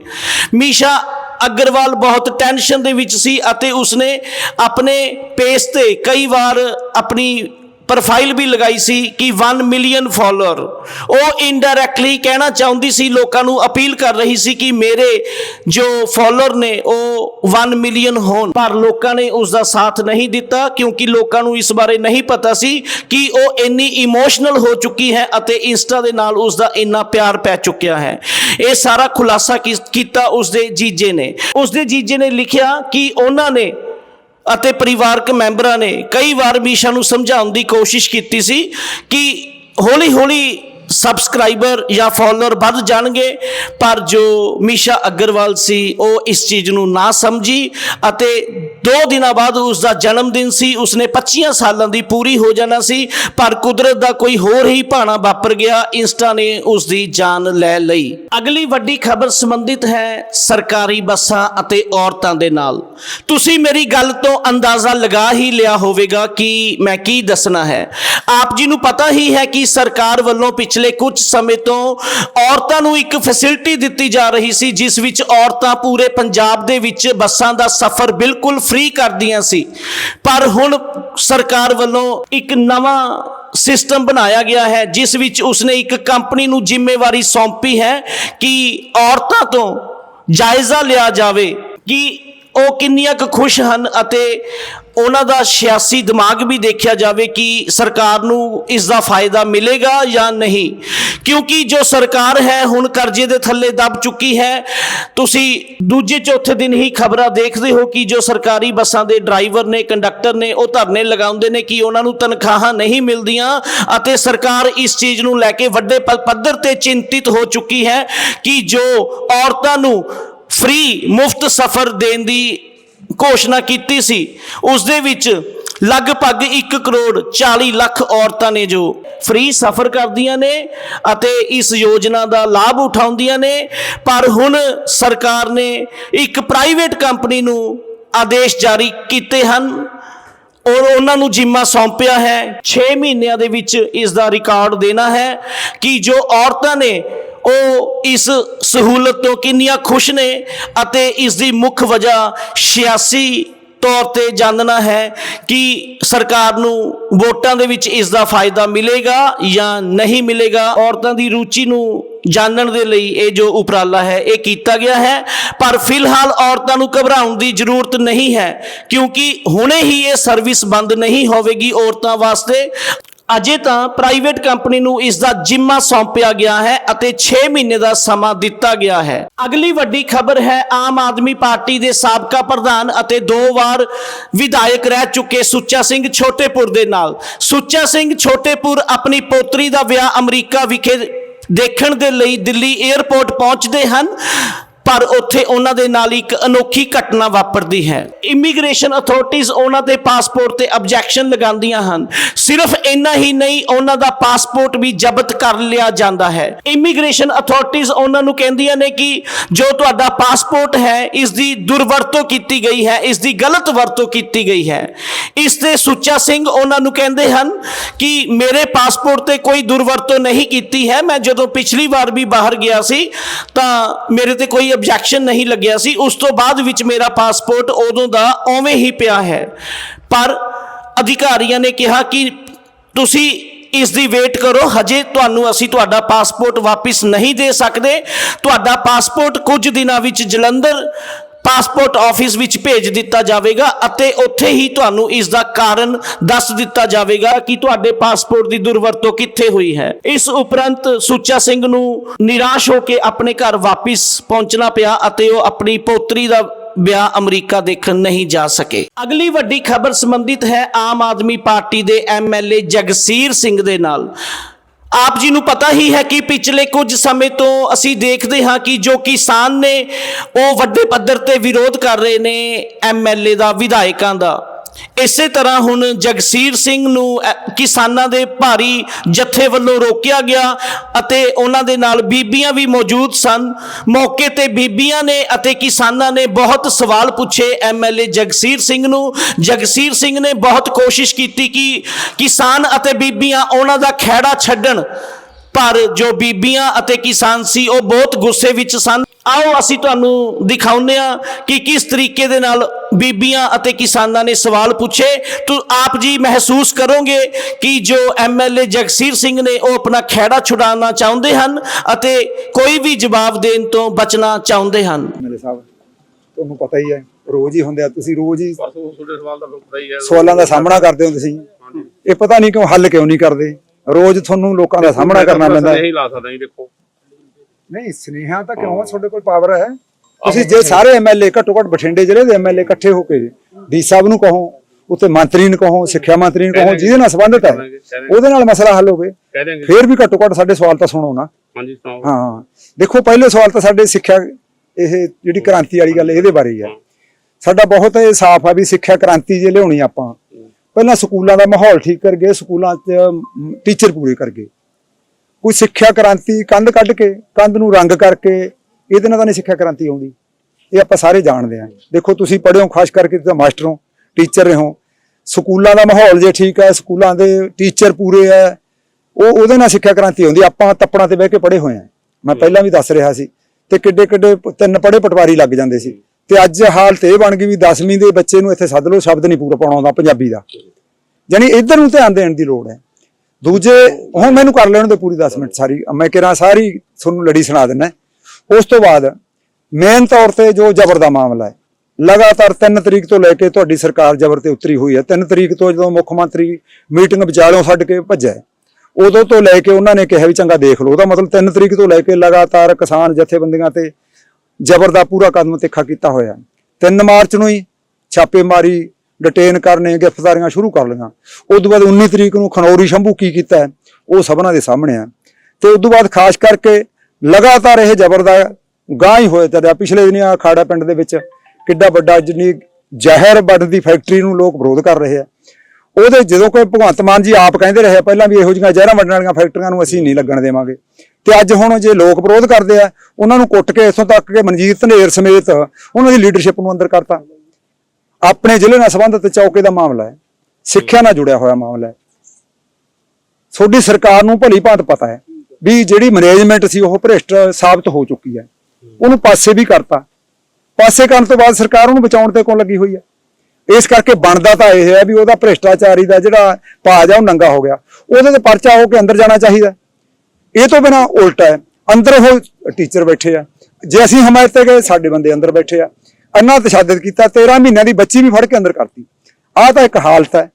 A: ਮੀਸ਼ਾ ਅਗਰਵਾਲ ਬਹੁਤ ਟੈਨਸ਼ਨ ਦੇ ਵਿੱਚ ਸੀ ਅਤੇ ਉਸਨੇ ਆਪਣੇ ਪੇਜ ਤੇ ਕਈ ਵਾਰ ਆਪਣੀ ਪ੍ਰੋਫਾਈਲ ਵੀ ਲਗਾਈ ਸੀ ਕਿ 1 ਮਿਲੀਅਨ ਫਾਲੋਅਰ ਉਹ ਇਨਡਾਇਰੈਕਟਲੀ ਕਹਿਣਾ ਚਾਹੁੰਦੀ ਸੀ, ਲੋਕਾਂ ਨੂੰ ਅਪੀਲ ਕਰ ਰਹੀ ਸੀ ਕਿ ਮੇਰੇ ਜੋ ਫਾਲੋਅਰ ਨੇ, ਉਹ 1 ਮਿਲੀਅਨ ਹੋਣ। ਪਰ ਲੋਕਾਂ ਨੇ ਉਸ ਦਾ ਸਾਥ ਨਹੀਂ ਦਿੱਤਾ, ਕਿਉਂਕਿ ਲੋਕਾਂ ਨੂੰ ਇਸ ਬਾਰੇ ਨਹੀਂ ਪਤਾ ਸੀ ਕਿ ਉਹ ਇੰਨੀ ਇਮੋਸ਼ਨਲ ਹੋ ਚੁੱਕੀ ਹੈ ਅਤੇ ਇੰਸਟਾ ਦੇ ਨਾਲ ਉਸ ਦਾ ਇੰਨਾ ਪਿਆਰ ਪੈ ਚੁੱਕਿਆ ਹੈ। ਇਹ ਸਾਰਾ ਖੁਲਾਸਾ ਕੀਤਾ ਉਸ ਦੇ ਜੀਜੇ ਨੇ। ਉਸ ਦੇ ਜੀਜੇ ਨੇ ਲਿਖਿਆ ਕਿ ਉਹਨਾਂ ਨੇ ਅਤੇ ਪਰਿਵਾਰਕ ਮੈਂਬਰਾਂ ਨੇ ਕਈ ਵਾਰ ਮੀਸ਼ਾ ਨੂੰ ਸਮਝਾਉਣ ਦੀ ਕੋਸ਼ਿਸ਼ ਕੀਤੀ ਸੀ ਕਿ ਹੌਲੀ-ਹੌਲੀ ਸਬਸਕ੍ਰਾਈਬਰ ਜਾਂ ਫਾਲੋਅਰ ਵੱਧ ਜਾਣਗੇ, ਪਰ ਜੋ ਮੀਸ਼ਾ ਅਗਰਵਾਲ ਸੀ, ਉਹ ਇਸ ਚੀਜ਼ ਨੂੰ ਨਾ ਸਮਝੀ ਅਤੇ 2 ਦਿਨਾਂ ਬਾਅਦ ਉਸ ਦਾ ਜਨਮ ਦਿਨ ਸੀ, ਉਸਨੇ 25 ਸਾਲਾਂ ਦੀ ਪੂਰੀ ਹੋ ਜਾਣਾ ਸੀ, ਪਰ ਕੁਦਰਤ ਦਾ ਕੋਈ ਹੋਰ ਹੀ ਭਾਣਾ ਵਾਪਰ ਗਿਆ, ਇੰਸਟਾ ਨੇ ਉਸ ਦੀ ਜਾਨ ਲੈ ਲਈ। ਅਗਲੀ ਵੱਡੀ ਖਬਰ ਸੰਬੰਧਿਤ ਹੈ ਸਰਕਾਰੀ ਬੱਸਾਂ ਅਤੇ ਔਰਤਾਂ ਦੇ ਨਾਲ। ਤੁਸੀਂ ਮੇਰੀ ਗੱਲ ਤੋਂ ਅੰਦਾਜ਼ਾ ਲਗਾ ਹੀ ਲਿਆ ਹੋਵੇਗਾ ਕਿ ਮੈਂ ਕੀ ਦੱਸਣਾ ਹੈ। ਆਪ ਜੀ ਨੂੰ ਪਤਾ ਹੀ ਹੈ ਕਿ ਸਰਕਾਰ ਵੱਲੋਂ ਪਿਛਲੇ ਕੁਝ ਸਮੇਂ ਤੋਂ ਔਰਤਾਂ ਨੂੰ ਇੱਕ ਫੈਸਿਲਿਟੀ ਦਿੱਤੀ ਜਾ ਰਹੀ ਸੀ, ਜਿਸ ਵਿੱਚ ਔਰਤਾਂ ਪੂਰੇ ਪੰਜਾਬ ਦੇ ਵਿੱਚ ਬੱਸਾਂ ਦਾ ਸਫ਼ਰ ਬਿਲਕੁਲ ਫ੍ਰੀ ਕਰਦੀਆਂ ਸੀ। ਪਰ ਹੁਣ ਸਰਕਾਰ ਵੱਲੋਂ ਇੱਕ ਨਵਾਂ ਸਿਸਟਮ ਬਣਾਇਆ ਗਿਆ ਹੈ, ਜਿਸ ਵਿੱਚ ਉਸਨੇ ਇੱਕ ਕੰਪਨੀ ਨੂੰ ਜ਼ਿੰਮੇਵਾਰੀ ਸੌਂਪੀ ਹੈ ਕਿ ਔਰਤਾਂ ਤੋਂ ਜਾਇਜ਼ਾ ਲਿਆ ਜਾਵੇ ਕਿ ਉਹ ਕਿੰਨੀਆਂ ਕੁ ਖੁਸ਼ ਹਨ ਅਤੇ ਉਹਨਾਂ ਦਾ ਸਿਆਸੀ ਦਿਮਾਗ ਵੀ ਦੇਖਿਆ ਜਾਵੇ ਕਿ ਸਰਕਾਰ ਨੂੰ ਇਸ ਦਾ ਫਾਇਦਾ ਮਿਲੇਗਾ ਜਾਂ ਨਹੀਂ। ਕਿਉਂਕਿ ਜੋ ਸਰਕਾਰ ਹੈ, ਹੁਣ ਕਰਜ਼ੇ ਦੇ ਥੱਲੇ ਦਬ ਚੁੱਕੀ ਹੈ। ਤੁਸੀਂ ਦੂਜੇ ਚੌਥੇ ਦਿਨ ਹੀ ਖਬਰਾਂ ਦੇਖਦੇ ਹੋ ਕਿ ਜੋ ਸਰਕਾਰੀ ਬੱਸਾਂ ਦੇ ਡਰਾਈਵਰ ਨੇ, ਕੰਡਕਟਰ ਨੇ, ਉਹ ਧਰਨੇ ਲਗਾਉਂਦੇ ਨੇ ਕਿ ਉਹਨਾਂ ਨੂੰ ਤਨਖਾਹਾਂ ਨਹੀਂ ਮਿਲਦੀਆਂ ਅਤੇ ਸਰਕਾਰ ਇਸ ਚੀਜ਼ ਨੂੰ ਲੈ ਕੇ ਵੱਡੇ ਪ- ਪੱਧਰ ਤੇ ਚਿੰਤਿਤ ਹੋ ਚੁੱਕੀ ਹੈ ਕਿ ਜੋ ਔਰਤਾਂ ਨੂੰ ਫ੍ਰੀ ਮੁਫਤ ਸਫ਼ਰ ਦੇਣ ਦੀ ਘੋਸ਼ਣਾ ਕੀਤੀ ਸੀ। ਉਸ ਦੇ ਵਿੱਚ ਲਗਭਗ 1 ਕਰੋੜ 40 ਲੱਖ ਔਰਤਾਂ ਨੇ ਜੋ ਫ੍ਰੀ ਸਫ਼ਰ ਕਰਦੀਆਂ ਨੇ ਅਤੇ ਇਸ ਯੋਜਨਾ ਦਾ ਲਾਭ ਉਠਾਉਂਦੀਆਂ ਨੇ। ਪਰ ਹੁਣ ਸਰਕਾਰ ਨੇ ਇੱਕ ਪ੍ਰਾਈਵੇਟ ਕੰਪਨੀ ਨੂੰ ਆਦੇਸ਼ ਜਾਰੀ ਕੀਤੇ ਹਨ। ਔਰ ਉਹਨਾਂ ਨੂੰ ਜਿੰਮਾ ਸੌਂਪਿਆ ਹੈ। 6 ਮਹੀਨਿਆਂ ਦੇ ਵਿੱਚ ਇਸ ਦਾ ਰਿਕਾਰਡ ਦੇਣਾ ਹੈ ਕਿ ਜੋ ਔਰਤਾਂ ਨੇ ਉਹ ਇਸ ਸਹੂਲਤ ਤੋਂ ਕਿੰਨੀਆਂ ਖੁਸ਼ ਨੇ ਅਤੇ ਇਸ ਦੀ ਮੁੱਖ ਵਜ੍ਹਾ ਸਿਆਸੀ ਤੌਰ ਤੇ ਜਾਣਨਾ ਹੈ ਕਿ ਸਰਕਾਰ ਨੂੰ ਵੋਟਾਂ ਦੇ ਵਿੱਚ ਇਸ ਦਾ ਫਾਇਦਾ ਮਿਲੇਗਾ ਜਾਂ ਨਹੀਂ ਮਿਲੇਗਾ। ਔਰਤਾਂ ਦੀ ਰੁਚੀ ਨੂੰ ਜਾਣਨ ਦੇ ਲਈ ਇਹ ਜੋ ਉਪਰਾਲਾ ਹੈ, ਇਹ ਕੀਤਾ ਗਿਆ ਹੈ। ਪਰ ਫਿਲਹਾਲ ਔਰਤਾਂ ਨੂੰ ਘਬਰਾਉਣ ਦੀ ਜ਼ਰੂਰਤ ਨਹੀਂ ਹੈ, ਕਿਉਂਕਿ ਹੁਣੇ ਹੀ ਇਹ ਸਰਵਿਸ ਬੰਦ ਨਹੀਂ ਹੋਵੇਗੀ ਔਰਤਾਂ ਵਾਸਤੇ। ਅਜੇ ਤਾਂ ਪ੍ਰਾਈਵੇਟ ਕੰਪਨੀ ਨੂੰ ਇਸ ਦਾ ਜ਼ਿੰਮਾ ਸੌਂਪਿਆ ਗਿਆ ਹੈ ਅਤੇ 6 ਮਹੀਨੇ ਦਾ ਸਮਾਂ ਦਿੱਤਾ ਗਿਆ ਹੈ। ਅਗਲੀ ਵੱਡੀ ਖਬਰ ਹੈ, ਆਮ ਆਦਮੀ ਪਾਰਟੀ ਦੇ ਸਾਬਕਾ ਪ੍ਰਧਾਨ ਅਤੇ ਦੋ ਵਾਰ ਵਿਧਾਇਕ ਰਹਿ ਚੁੱਕੇ ਸੁੱਚਾ ਸਿੰਘ ਛੋਟੇਪੁਰ ਦੇ ਨਾਲ। ਸੁੱਚਾ ਸਿੰਘ ਛੋਟੇਪੁਰ ਆਪਣੀ ਪੋਤਰੀ ਦਾ ਵਿਆਹ ਅਮਰੀਕਾ ਵਿਖੇ ਦੇਖਣ ਦੇ ਲਈ ਦਿੱਲੀ 에ਅਰਪੋਰਟ ਪਹੁੰਚਦੇ ਹਨ। ਪਰ ਉੱਥੇ ਉਹਨਾਂ ਦੇ ਨਾਲ ਇੱਕ ਅਨੋਖੀ ਘਟਨਾ ਵਾਪਰਦੀ ਹੈ। ਇਮੀਗ੍ਰੇਸ਼ਨ ਅਥਾਰਟੀਆਂ ਉਹਨਾਂ ਦੇ ਪਾਸਪੋਰਟ ਤੇ ਆਬਜੈਕਸ਼ਨ ਲਗਾਉਂਦੀਆਂ ਹਨ। ਸਿਰਫ ਇੰਨਾ ਹੀ ਨਹੀਂ, ਉਹਨਾਂ ਦਾ ਪਾਸਪੋਰਟ ਵੀ ਜ਼ਬਤ ਕਰ ਲਿਆ ਜਾਂਦਾ ਹੈ। ਇਮੀਗ੍ਰੇਸ਼ਨ ਅਥਾਰਟੀਆਂ ਉਹਨਾਂ ਨੂੰ ਕਹਿੰਦੀਆਂ ਨੇ ਕਿ ਜੋ ਤੁਹਾਡਾ ਪਾਸਪੋਰਟ ਹੈ, ਇਸ ਦੀ ਦੁਰਵਰਤੋਂ ਕੀਤੀ ਗਈ ਹੈ, ਇਸ ਦੀ ਗਲਤ ਵਰਤੋਂ ਕੀਤੀ ਗਈ ਹੈ। ਇਸ ਤੇ ਸੁੱਚਾ ਸਿੰਘ ਉਹਨਾਂ ਨੂੰ ਕਹਿੰਦੇ ਹਨ ਕਿ ਮੇਰੇ ਪਾਸਪੋਰਟ ਤੇ ਕੋਈ ਦੁਰਵਰਤੋਂ ਨਹੀਂ ਕੀਤੀ ਹੈ। ਮੈਂ ਜਦੋਂ ਪਿਛਲੀ ਵਾਰ ਵੀ ਬਾਹਰ ਗਿਆ ਸੀ, ਤਾਂ ਮੇਰੇ ਤੇ ਕੋਈ ਆਬਜੈਕਸ਼ਨ ਨਹੀਂ ਲੱਗਿਆ ਸੀ, ਉਸ ਤੋਂ ਬਾਅਦ ਵਿੱਚ ਮੇਰਾ ਪਾਸਪੋਰਟ ਉਦੋਂ ਦਾ ਉਵੇਂ ਹੀ ਪਿਆ ਹੈ। ਪਰ ਅਧਿਕਾਰੀਆਂ ਨੇ ਕਿਹਾ ਕਿ ਤੁਸੀਂ ਇਸ ਦੀ ਵੇਟ ਕਰੋ, ਹਜੇ ਤੁਹਾਨੂੰ ਅਸੀਂ ਤੁਹਾਡਾ ਪਾਸਪੋਰਟ ਵਾਪਿਸ ਨਹੀਂ ਦੇ ਸਕਦੇ। ਤੁਹਾਡਾ ਪਾਸਪੋਰਟ ਕੁਝ ਦਿਨਾਂ ਵਿੱਚ ਜਲੰਧਰ ਪਾਸਪੋਰਟ ਆਫਿਸ ਵਿੱਚ ਭੇਜ ਦਿੱਤਾ ਜਾਵੇਗਾ ਅਤੇ ਉੱਥੇ ਹੀ ਤੁਹਾਨੂੰ ਇਸ ਦਾ ਕਾਰਨ ਦੱਸ ਦਿੱਤਾ ਜਾਵੇਗਾ ਕਿ ਤੁਹਾਡੇ ਪਾਸਪੋਰਟ ਦੀ ਦੁਰਵਰਤੋਂ ਕਿੱਥੇ ਹੋਈ ਹੈ। ਇਸ ਉਪਰੰਤ ਸੁੱਚਾ ਸਿੰਘ ਨੂੰ ਨਿਰਾਸ਼ ਹੋ ਕੇ ਆਪਣੇ ਘਰ ਵਾਪਿਸ ਪਹੁੰਚਣਾ ਪਿਆ ਅਤੇ ਉਹ ਆਪਣੀ ਪੋਤਰੀ ਦਾ ਵਿਆਹ ਅਮਰੀਕਾ ਦੇਖਣ ਨਹੀਂ ਜਾ ਸਕੇ। ਅਗਲੀ ਵੱਡੀ ਖਬਰ ਸੰਬੰਧਿਤ ਹੈ ਆਮ ਆਦਮੀ ਪਾਰਟੀ ਦੇ ਐਮਐਲਏ ਜਗਸੀਰ ਸਿੰਘ ਦੇ ਨਾਲ। ਆਪ ਜੀ ਨੂੰ ਪਤਾ ਹੀ ਹੈ ਕਿ ਪਿਛਲੇ ਕੁਝ ਸਮੇਂ ਤੋਂ ਅਸੀਂ ਦੇਖਦੇ ਹਾਂ ਕਿ ਜੋ ਕਿਸਾਨ ਨੇ ਉਹ ਵੱਡੇ ਪੱਧਰ ਤੇ ਵਿਰੋਧ ਕਰ ਰਹੇ ਨੇ ਐਮਐਲਏ ਦਾ, ਵਿਧਾਇਕਾਂ ਦਾ। ਇਸੇ ਤਰ੍ਹਾਂ ਹੁਣ ਜਗਸੀਰ ਸਿੰਘ ਨੂੰ ਅ, ਕਿਸਾਨਾਂ ਦੇ ਭਾਰੀ ਜੱਥੇ ਵੱਲੋਂ ਰੋਕਿਆ ਗਿਆ ਅਤੇ ਉਹਨਾਂ ਦੇ ਨਾਲ ਬੀਬੀਆਂ ਵੀ ਮੌਜੂਦ ਸਨ। ਮੌਕੇ ਤੇ ਬੀਬੀਆਂ ਨੇ ਅਤੇ ਕਿਸਾਨਾਂ ਨੇ ਬਹੁਤ ਸਵਾਲ ਪੁੱਛੇ ਐਮਐਲਏ ਜਗਸੀਰ ਸਿੰਘ ਨੂੰ। ਜਗਸੀਰ ਸਿੰਘ ਨੇ ਬਹੁਤ ਕੋਸ਼ਿਸ਼ ਕੀਤੀ ਕਿ ਕਿਸਾਨ ਅਤੇ ਬੀਬੀਆਂ ਉਹਨਾਂ ਦਾ ਖਹਿੜਾ ਛੱਡਣ। ਪਰ ਜੋ ਬੀਬੀਆਂ ਅਤੇ ਕਿਸਾਨ ਸੀ ਉਹ ਬਹੁਤ ਗੁੱਸੇ ਵਿੱਚ ਸਨ। ਆਓ ਅਸੀਂ ਤੁਹਾਨੂੰ ਦਿਖਾਉਂਦੇ ਹਾਂ ਕਿ ਕਿਸ ਤਰੀਕੇ ਦੇ ਨਾਲ ਬੀਬੀਆਂ ਅਤੇ ਕਿਸਾਨਾਂ ਨੇ ਸਵਾਲ ਪੁੱਛੇ। ਤੋ ਆਪ ਜੀ ਮਹਿਸੂਸ ਕਰੋਗੇ ਕਿ ਜੋ ਐਮਐਲਏ ਜਗਸੀਰ ਸਿੰਘ ਨੇ ਉਹ ਆਪਣਾ ਖਹਿੜਾ ਛੁਡਾਉਣਾ ਚਾਹੁੰਦੇ ਹਨ ਅਤੇ ਕੋਈ ਵੀ ਜਵਾਬ ਦੇਣ ਤੋਂ ਬਚਣਾ ਚਾਹੁੰਦੇ ਹਨ।
B: ਐਮਐਲਏ ਸਾਹਿਬ ਤੁਹਾਨੂੰ ਪਤਾ ਹੀ ਹੈ ਰੋਜ਼ ਹੀ ਹੁੰਦੇ ਆ। ਤੁਸੀਂ ਰੋਜ਼ ਹੈ।
C: ਸਵਾਲਾਂ ਦਾ
B: ਸਾਹਮਣਾ ਕਰਦੇ ਹੋ ਤੁਸੀਂ। ਇਹ ਪਤਾ ਨਹੀਂ ਕਿਉਂ ਹੱਲ ਕਿਉਂ ਨਹੀਂ ਕਰਦੇ। ਰੋਜ਼ ਤੁਹਾਨੂੰ ਲੋਕਾਂ ਦਾ ਸਾਹਮਣਾ ਕਰਨਾ ਪੈਂਦਾ।
C: ਨਹੀਂ ਲਾ ਸਕਦਾ ਜੀ ਦੇਖੋ।
B: ਨਹੀਂ ਸਨੇਹਾ ਤਾਂ ਕਿਉਂ? ਤੁਹਾਡੇ ਕੋਲ ਪਾਵਰ ਹੈ। ਤੁਸੀਂ ਜੇ ਸਾਰੇ ਐਮਐਲਏ ਘੱਟੋ ਘੱਟ ਬਠਿੰਡੇ ਜ਼ਿਲ੍ਹੇ ਦੇ ਐਮਐਲਏ ਇਕੱਠੇ ਹੋ ਕੇ ਡੀ ਸਾਹਿਬ ਨੂੰ ਕਹੋ ਉੱਤੇ ਮੰਤਰੀ ਨੂੰ ਕਹੋ ਸਿੱਖਿਆ ਮੰਤਰੀ ਨੂੰ ਕਹੋ ਜਿਹਦੇ ਨਾਲ ਸੰਬੰਧਿਤ ਹੈ ਉਹਦੇ ਨਾਲ ਮਸਲਾ ਹੱਲ ਹੋਵੇ। ਫੇਰ ਵੀ ਘੱਟੋ ਘੱਟ ਸਾਡੇ ਸਵਾਲ ਤਾਂ ਸੁਣੋ ਨਾ।
C: ਹਾਂਜੀ ਸੁਣਾਓ।
B: ਹਾਂ। ਦੇਖੋ ਪਹਿਲੇ ਸਵਾਲ ਤਾਂ ਸਾਡੇ ਸਿੱਖਿਆ ਇਹ ਜਿਹੜੀ ਕ੍ਰਾਂਤੀ ਵਾਲੀ ਗੱਲ ਇਹਦੇ ਬਾਰੇ ਹੀ ਆ ਸਾਡਾ ਬਹੁਤ ਇਹ ਸਾਫ਼ ਆ ਵੀ ਸਿੱਖਿਆ ਕ੍ਰਾਂਤੀ ਜੇ ਲਿਆਉਣੀ ਆਪਾਂ। ਪਹਿਲਾਂ ਸਕੂਲਾਂ ਦਾ ਮਾਹੌਲ ਠੀਕ ਕਰ ਗਏ ਸਕੂਲਾਂ 'ਚ ਟੀਚਰ ਪੂਰੇ ਕਰ ਗਏ। ਕੋਈ ਸਿੱਖਿਆ ਕ੍ਰਾਂਤੀ ਕੰਧ ਕੱਢ ਕੇ ਕੰਧ ਨੂੰ ਰੰਗ ਕਰਕੇ ਇਹਦੇ ਨਾਲ ਤਾਂ ਨਹੀਂ ਸਿੱਖਿਆ ਕ੍ਰਾਂਤੀ ਆਉਂਦੀ। ਇਹ ਆਪਾਂ ਸਾਰੇ ਜਾਣਦੇ ਹਾਂ। ਦੇਖੋ ਤੁਸੀਂ ਪੜ੍ਹੇ ਹੋ ਖਾਸ ਕਰਕੇ ਤੁਸੀਂ ਮਾਸਟਰ ਹੋ ਟੀਚਰ ਰਹੇ ਹੋ। ਸਕੂਲਾਂ ਦਾ ਮਾਹੌਲ ਜੇ ਠੀਕ ਹੈ ਸਕੂਲਾਂ ਦੇ ਟੀਚਰ ਪੂਰੇ ਹੈ ਉਹ ਉਹਦੇ ਨਾਲ ਸਿੱਖਿਆ ਕ੍ਰਾਂਤੀ ਆਉਂਦੀ। ਆਪਾਂ ਤੱਪੜਾਂ ਤੇ ਬਹਿ ਕੇ ਪੜ੍ਹੇ ਹੋਏ ਆ ਮੈਂ ਪਹਿਲਾਂ ਵੀ ਦੱਸ ਰਿਹਾ ਸੀ ਤੇ ਕਿੱਡੇ ਕਿੱਡੇ ਤਿੰਨ ਪੜ੍ਹੇ ਪਟਵਾਰੀ ਲੱਗ ਜਾਂਦੇ ਸੀ। ਤੇ ਅੱਜ ਹਾਲਤ ਇਹ ਬਣ ਗਈ ਵੀ 10ਵੀਂ ਦੇ ਬੱਚੇ ਨੂੰ ਇੱਥੇ ਸੱਦ ਲਓ, ਸ਼ਬਦ ਨਹੀਂ ਪੂਰਾ ਪਾਉਣਾ ਆਉਂਦਾ ਪੰਜਾਬੀ ਦਾ। ਯਾਨੀ ਇੱਧਰ ਨੂੰ ਧਿਆਨ ਦੇਣ ਦੀ ਲੋੜ ਹੈ। ਦੂਜੇ, ਹੁਣ ਮੈਨੂੰ ਕਰ ਲੈਣ ਦੇ ਪੂਰੀ 10 ਮਿੰਟ ਸਾਰੀ। ਮੈਂ ਕਿਹਾ ਸਾਰੀ ਤੁਹਾਨੂੰ ਲੜੀ ਸੁਣਾ ਦਿੰਦਾ। ਉਸ ਤੋਂ ਬਾਅਦ ਮੇਨ ਤੌਰ ਤੇ ਜੋ ਜ਼ਬਰ ਦਾ ਮਾਮਲਾ ਹੈ, ਲਗਾਤਾਰ 3 ਤਰੀਕ ਤੋਂ ਲੈ ਕੇ ਤੁਹਾਡੀ ਸਰਕਾਰ ਜ਼ਬਰ ਤੇ ਉਤਰੀ ਹੋਈ ਹੈ। 3 ਤਰੀਕ ਤੋਂ ਜਦੋਂ ਮੁੱਖ ਮੰਤਰੀ ਮੀਟਿੰਗ ਵਿਚਾਲਿਓਂ ਛੱਡ ਕੇ ਭੱਜਿਆ ਉਦੋਂ ਤੋਂ ਲੈ ਕੇ ਉਹਨਾਂ ਨੇ ਕਿਹਾ ਵੀ ਚੰਗਾ ਦੇਖ ਲਓ। ਉਹਦਾ ਮਤਲਬ 3 ਤਰੀਕ ਤੋਂ ਲੈ ਕੇ ਲਗਾਤਾਰ ਕਿਸਾਨ ਜਥੇਬੰਦੀਆਂ ਤੇ ਜ਼ਬਰ ਦਾ ਪੂਰਾ ਕਦਮ ਤਿੱਖਾ ਕੀਤਾ ਹੋਇਆ 3 ਮਾਰਚ ਨੂੰ ਹੀ ਛਾਪੇਮਾਰੀ ਡਿਟੇਨ ਕਰਨੇ ਗ੍ਰਿਫਤਾਰੀਆਂ ਸ਼ੁਰੂ ਕਰ ਲਈਆਂ। ਉਸ ਤੋਂ ਬਾਅਦ 19 ਤਰੀਕ ਨੂੰ ਖਨੌਰੀ ਸ਼ੰਭੂ ਕੀ ਕੀਤਾ ਹੈ, ਉਹ ਸਭਨਾਂ ਦੇ ਸਾਹਮਣੇ ਆ ਤੇ ਉਸ ਤੋਂ ਬਾਅਦ ਖਾਸ ਕਰਕੇ ਲਗਾਤਾਰ ਇਹ ਜ਼ਬਰ ਦਾ ਗਾਂ ਹੀ ਹੋਇਆ ਚੱਲਿਆ। ਪਿਛਲੇ ਦਿਨੀ ਆ ਖਾੜਾ ਪਿੰਡ ਦੇ ਵਿੱਚ ਕਿੱਡਾ ਵੱਡਾ ਜਿੰਨੀ ਜ਼ਹਿਰ ਵੱਢ ਦੀ ਫੈਕਟਰੀ ਨੂੰ ਲੋਕ ਵਿਰੋਧ ਕਰ ਰਹੇ ਆ ਉਹਦੇ ਜਦੋਂ ਕੋਈ ਭਗਵੰਤ ਮਾਨ ਜੀ ਆਪ ਕਹਿੰਦੇ ਰਹੇ ਆ, ਪਹਿਲਾਂ ਵੀ ਇਹੋ ਜਿਹੀਆਂ ਜ਼ਹਿਰਾਂ ਵੱਢਣ ਵਾਲੀਆਂ ਫੈਕਟਰੀਆਂ ਨੂੰ ਅਸੀਂ ਨਹੀਂ ਲੱਗਣ ਦੇਵਾਂਗੇ। ਤੇ ਅੱਜ ਹੁਣ ਜੇ ਲੋਕ ਵਿਰੋਧ ਕਰਦੇ ਆ, ਉਹਨਾਂ ਨੂੰ ਕੁੱਟ ਕੇ ਇਥੋਂ ਤੱਕ ਕਿ ਮਨਜੀਤ ਧਨੇਰ ਸਮੇਤ ਉਹਨਾਂ ਦੀ ਲੀਡਰਸ਼ਿਪ ਨੂੰ ਅੰਦਰ ਕਰਤਾ। ਆਪਣੇ ਜ਼ਿਲ੍ਹੇ ਨਾਲ ਸੰਬੰਧਿਤ ਚੌਕੇ ਦਾ ਮਾਮਲਾ ਹੈ। ਸਿੱਖਿਆ ਨਾਲ ਜੁੜਿਆ ਹੋਇਆ ਮਾਮਲਾ ਹੈ। ਤੁਹਾਡੀ ਸਰਕਾਰ ਨੂੰ ਭਲੀ ਭਾਂਤ ਪਤਾ ਹੈ ਵੀ ਜਿਹੜੀ ਮੈਨੇਜਮੈਂਟ ਸੀ, ਉਹ ਭ੍ਰਿਸ਼ਟ ਸਾਬਤ ਹੋ ਚੁੱਕੀ ਹੈ। ਉਹਨੂੰ ਪਾਸੇ ਵੀ ਕਰਤਾ। ਪਾਸੇ ਕਰਨ ਤੋਂ ਬਾਅਦ ਸਰਕਾਰ ਉਹਨੂੰ ਬਚਾਉਣ ਤੇ ਕੋਲ ਲੱਗੀ ਹੋਈ ਹੈ? ਇਸ ਕਰਕੇ ਬਣਦਾ ਤਾਂ ਇਹ ਹੈ ਵੀ ਉਹਦਾ ਭ੍ਰਿਸ਼ਟਾਚਾਰੀ ਦਾ ਜਿਹੜਾ ਭਾਜ ਆ, ਉਹ ਨੰਗਾ ਹੋ ਗਿਆ। ਉਹਦੇ ਤੇ ਪਰਚਾ ਹੋ ਕੇ ਅੰਦਰ ਜਾਣਾ ਚਾਹੀਦਾ। ਇਹ ਤੋਂ ਬਿਨਾ ਉਲਟਾ ਹੈ। ਅੰਦਰ ਉਹ ਟੀਚਰ ਬੈਠੇ ਆ। ਜੇ ਅਸੀਂ ਹਮਾਇਤ ਤੇ ਗਏ, ਸਾਡੇ ਬੰਦੇ ਅੰਦਰ ਬੈਠੇ ਆ। ਅੰਨਾ ਤਸ਼ੱਦਦ ਕੀਤਾ 13 ਮਹੀਨਿਆਂ ਦੀ ਬੱਚੀ ਵੀ ਫੜ ਕੇ ਅੰਦਰ ਕਰਤੀ। ਆਹ ਤਾਂ ਇੱਕ ਹਾਲਤ ਹੈ।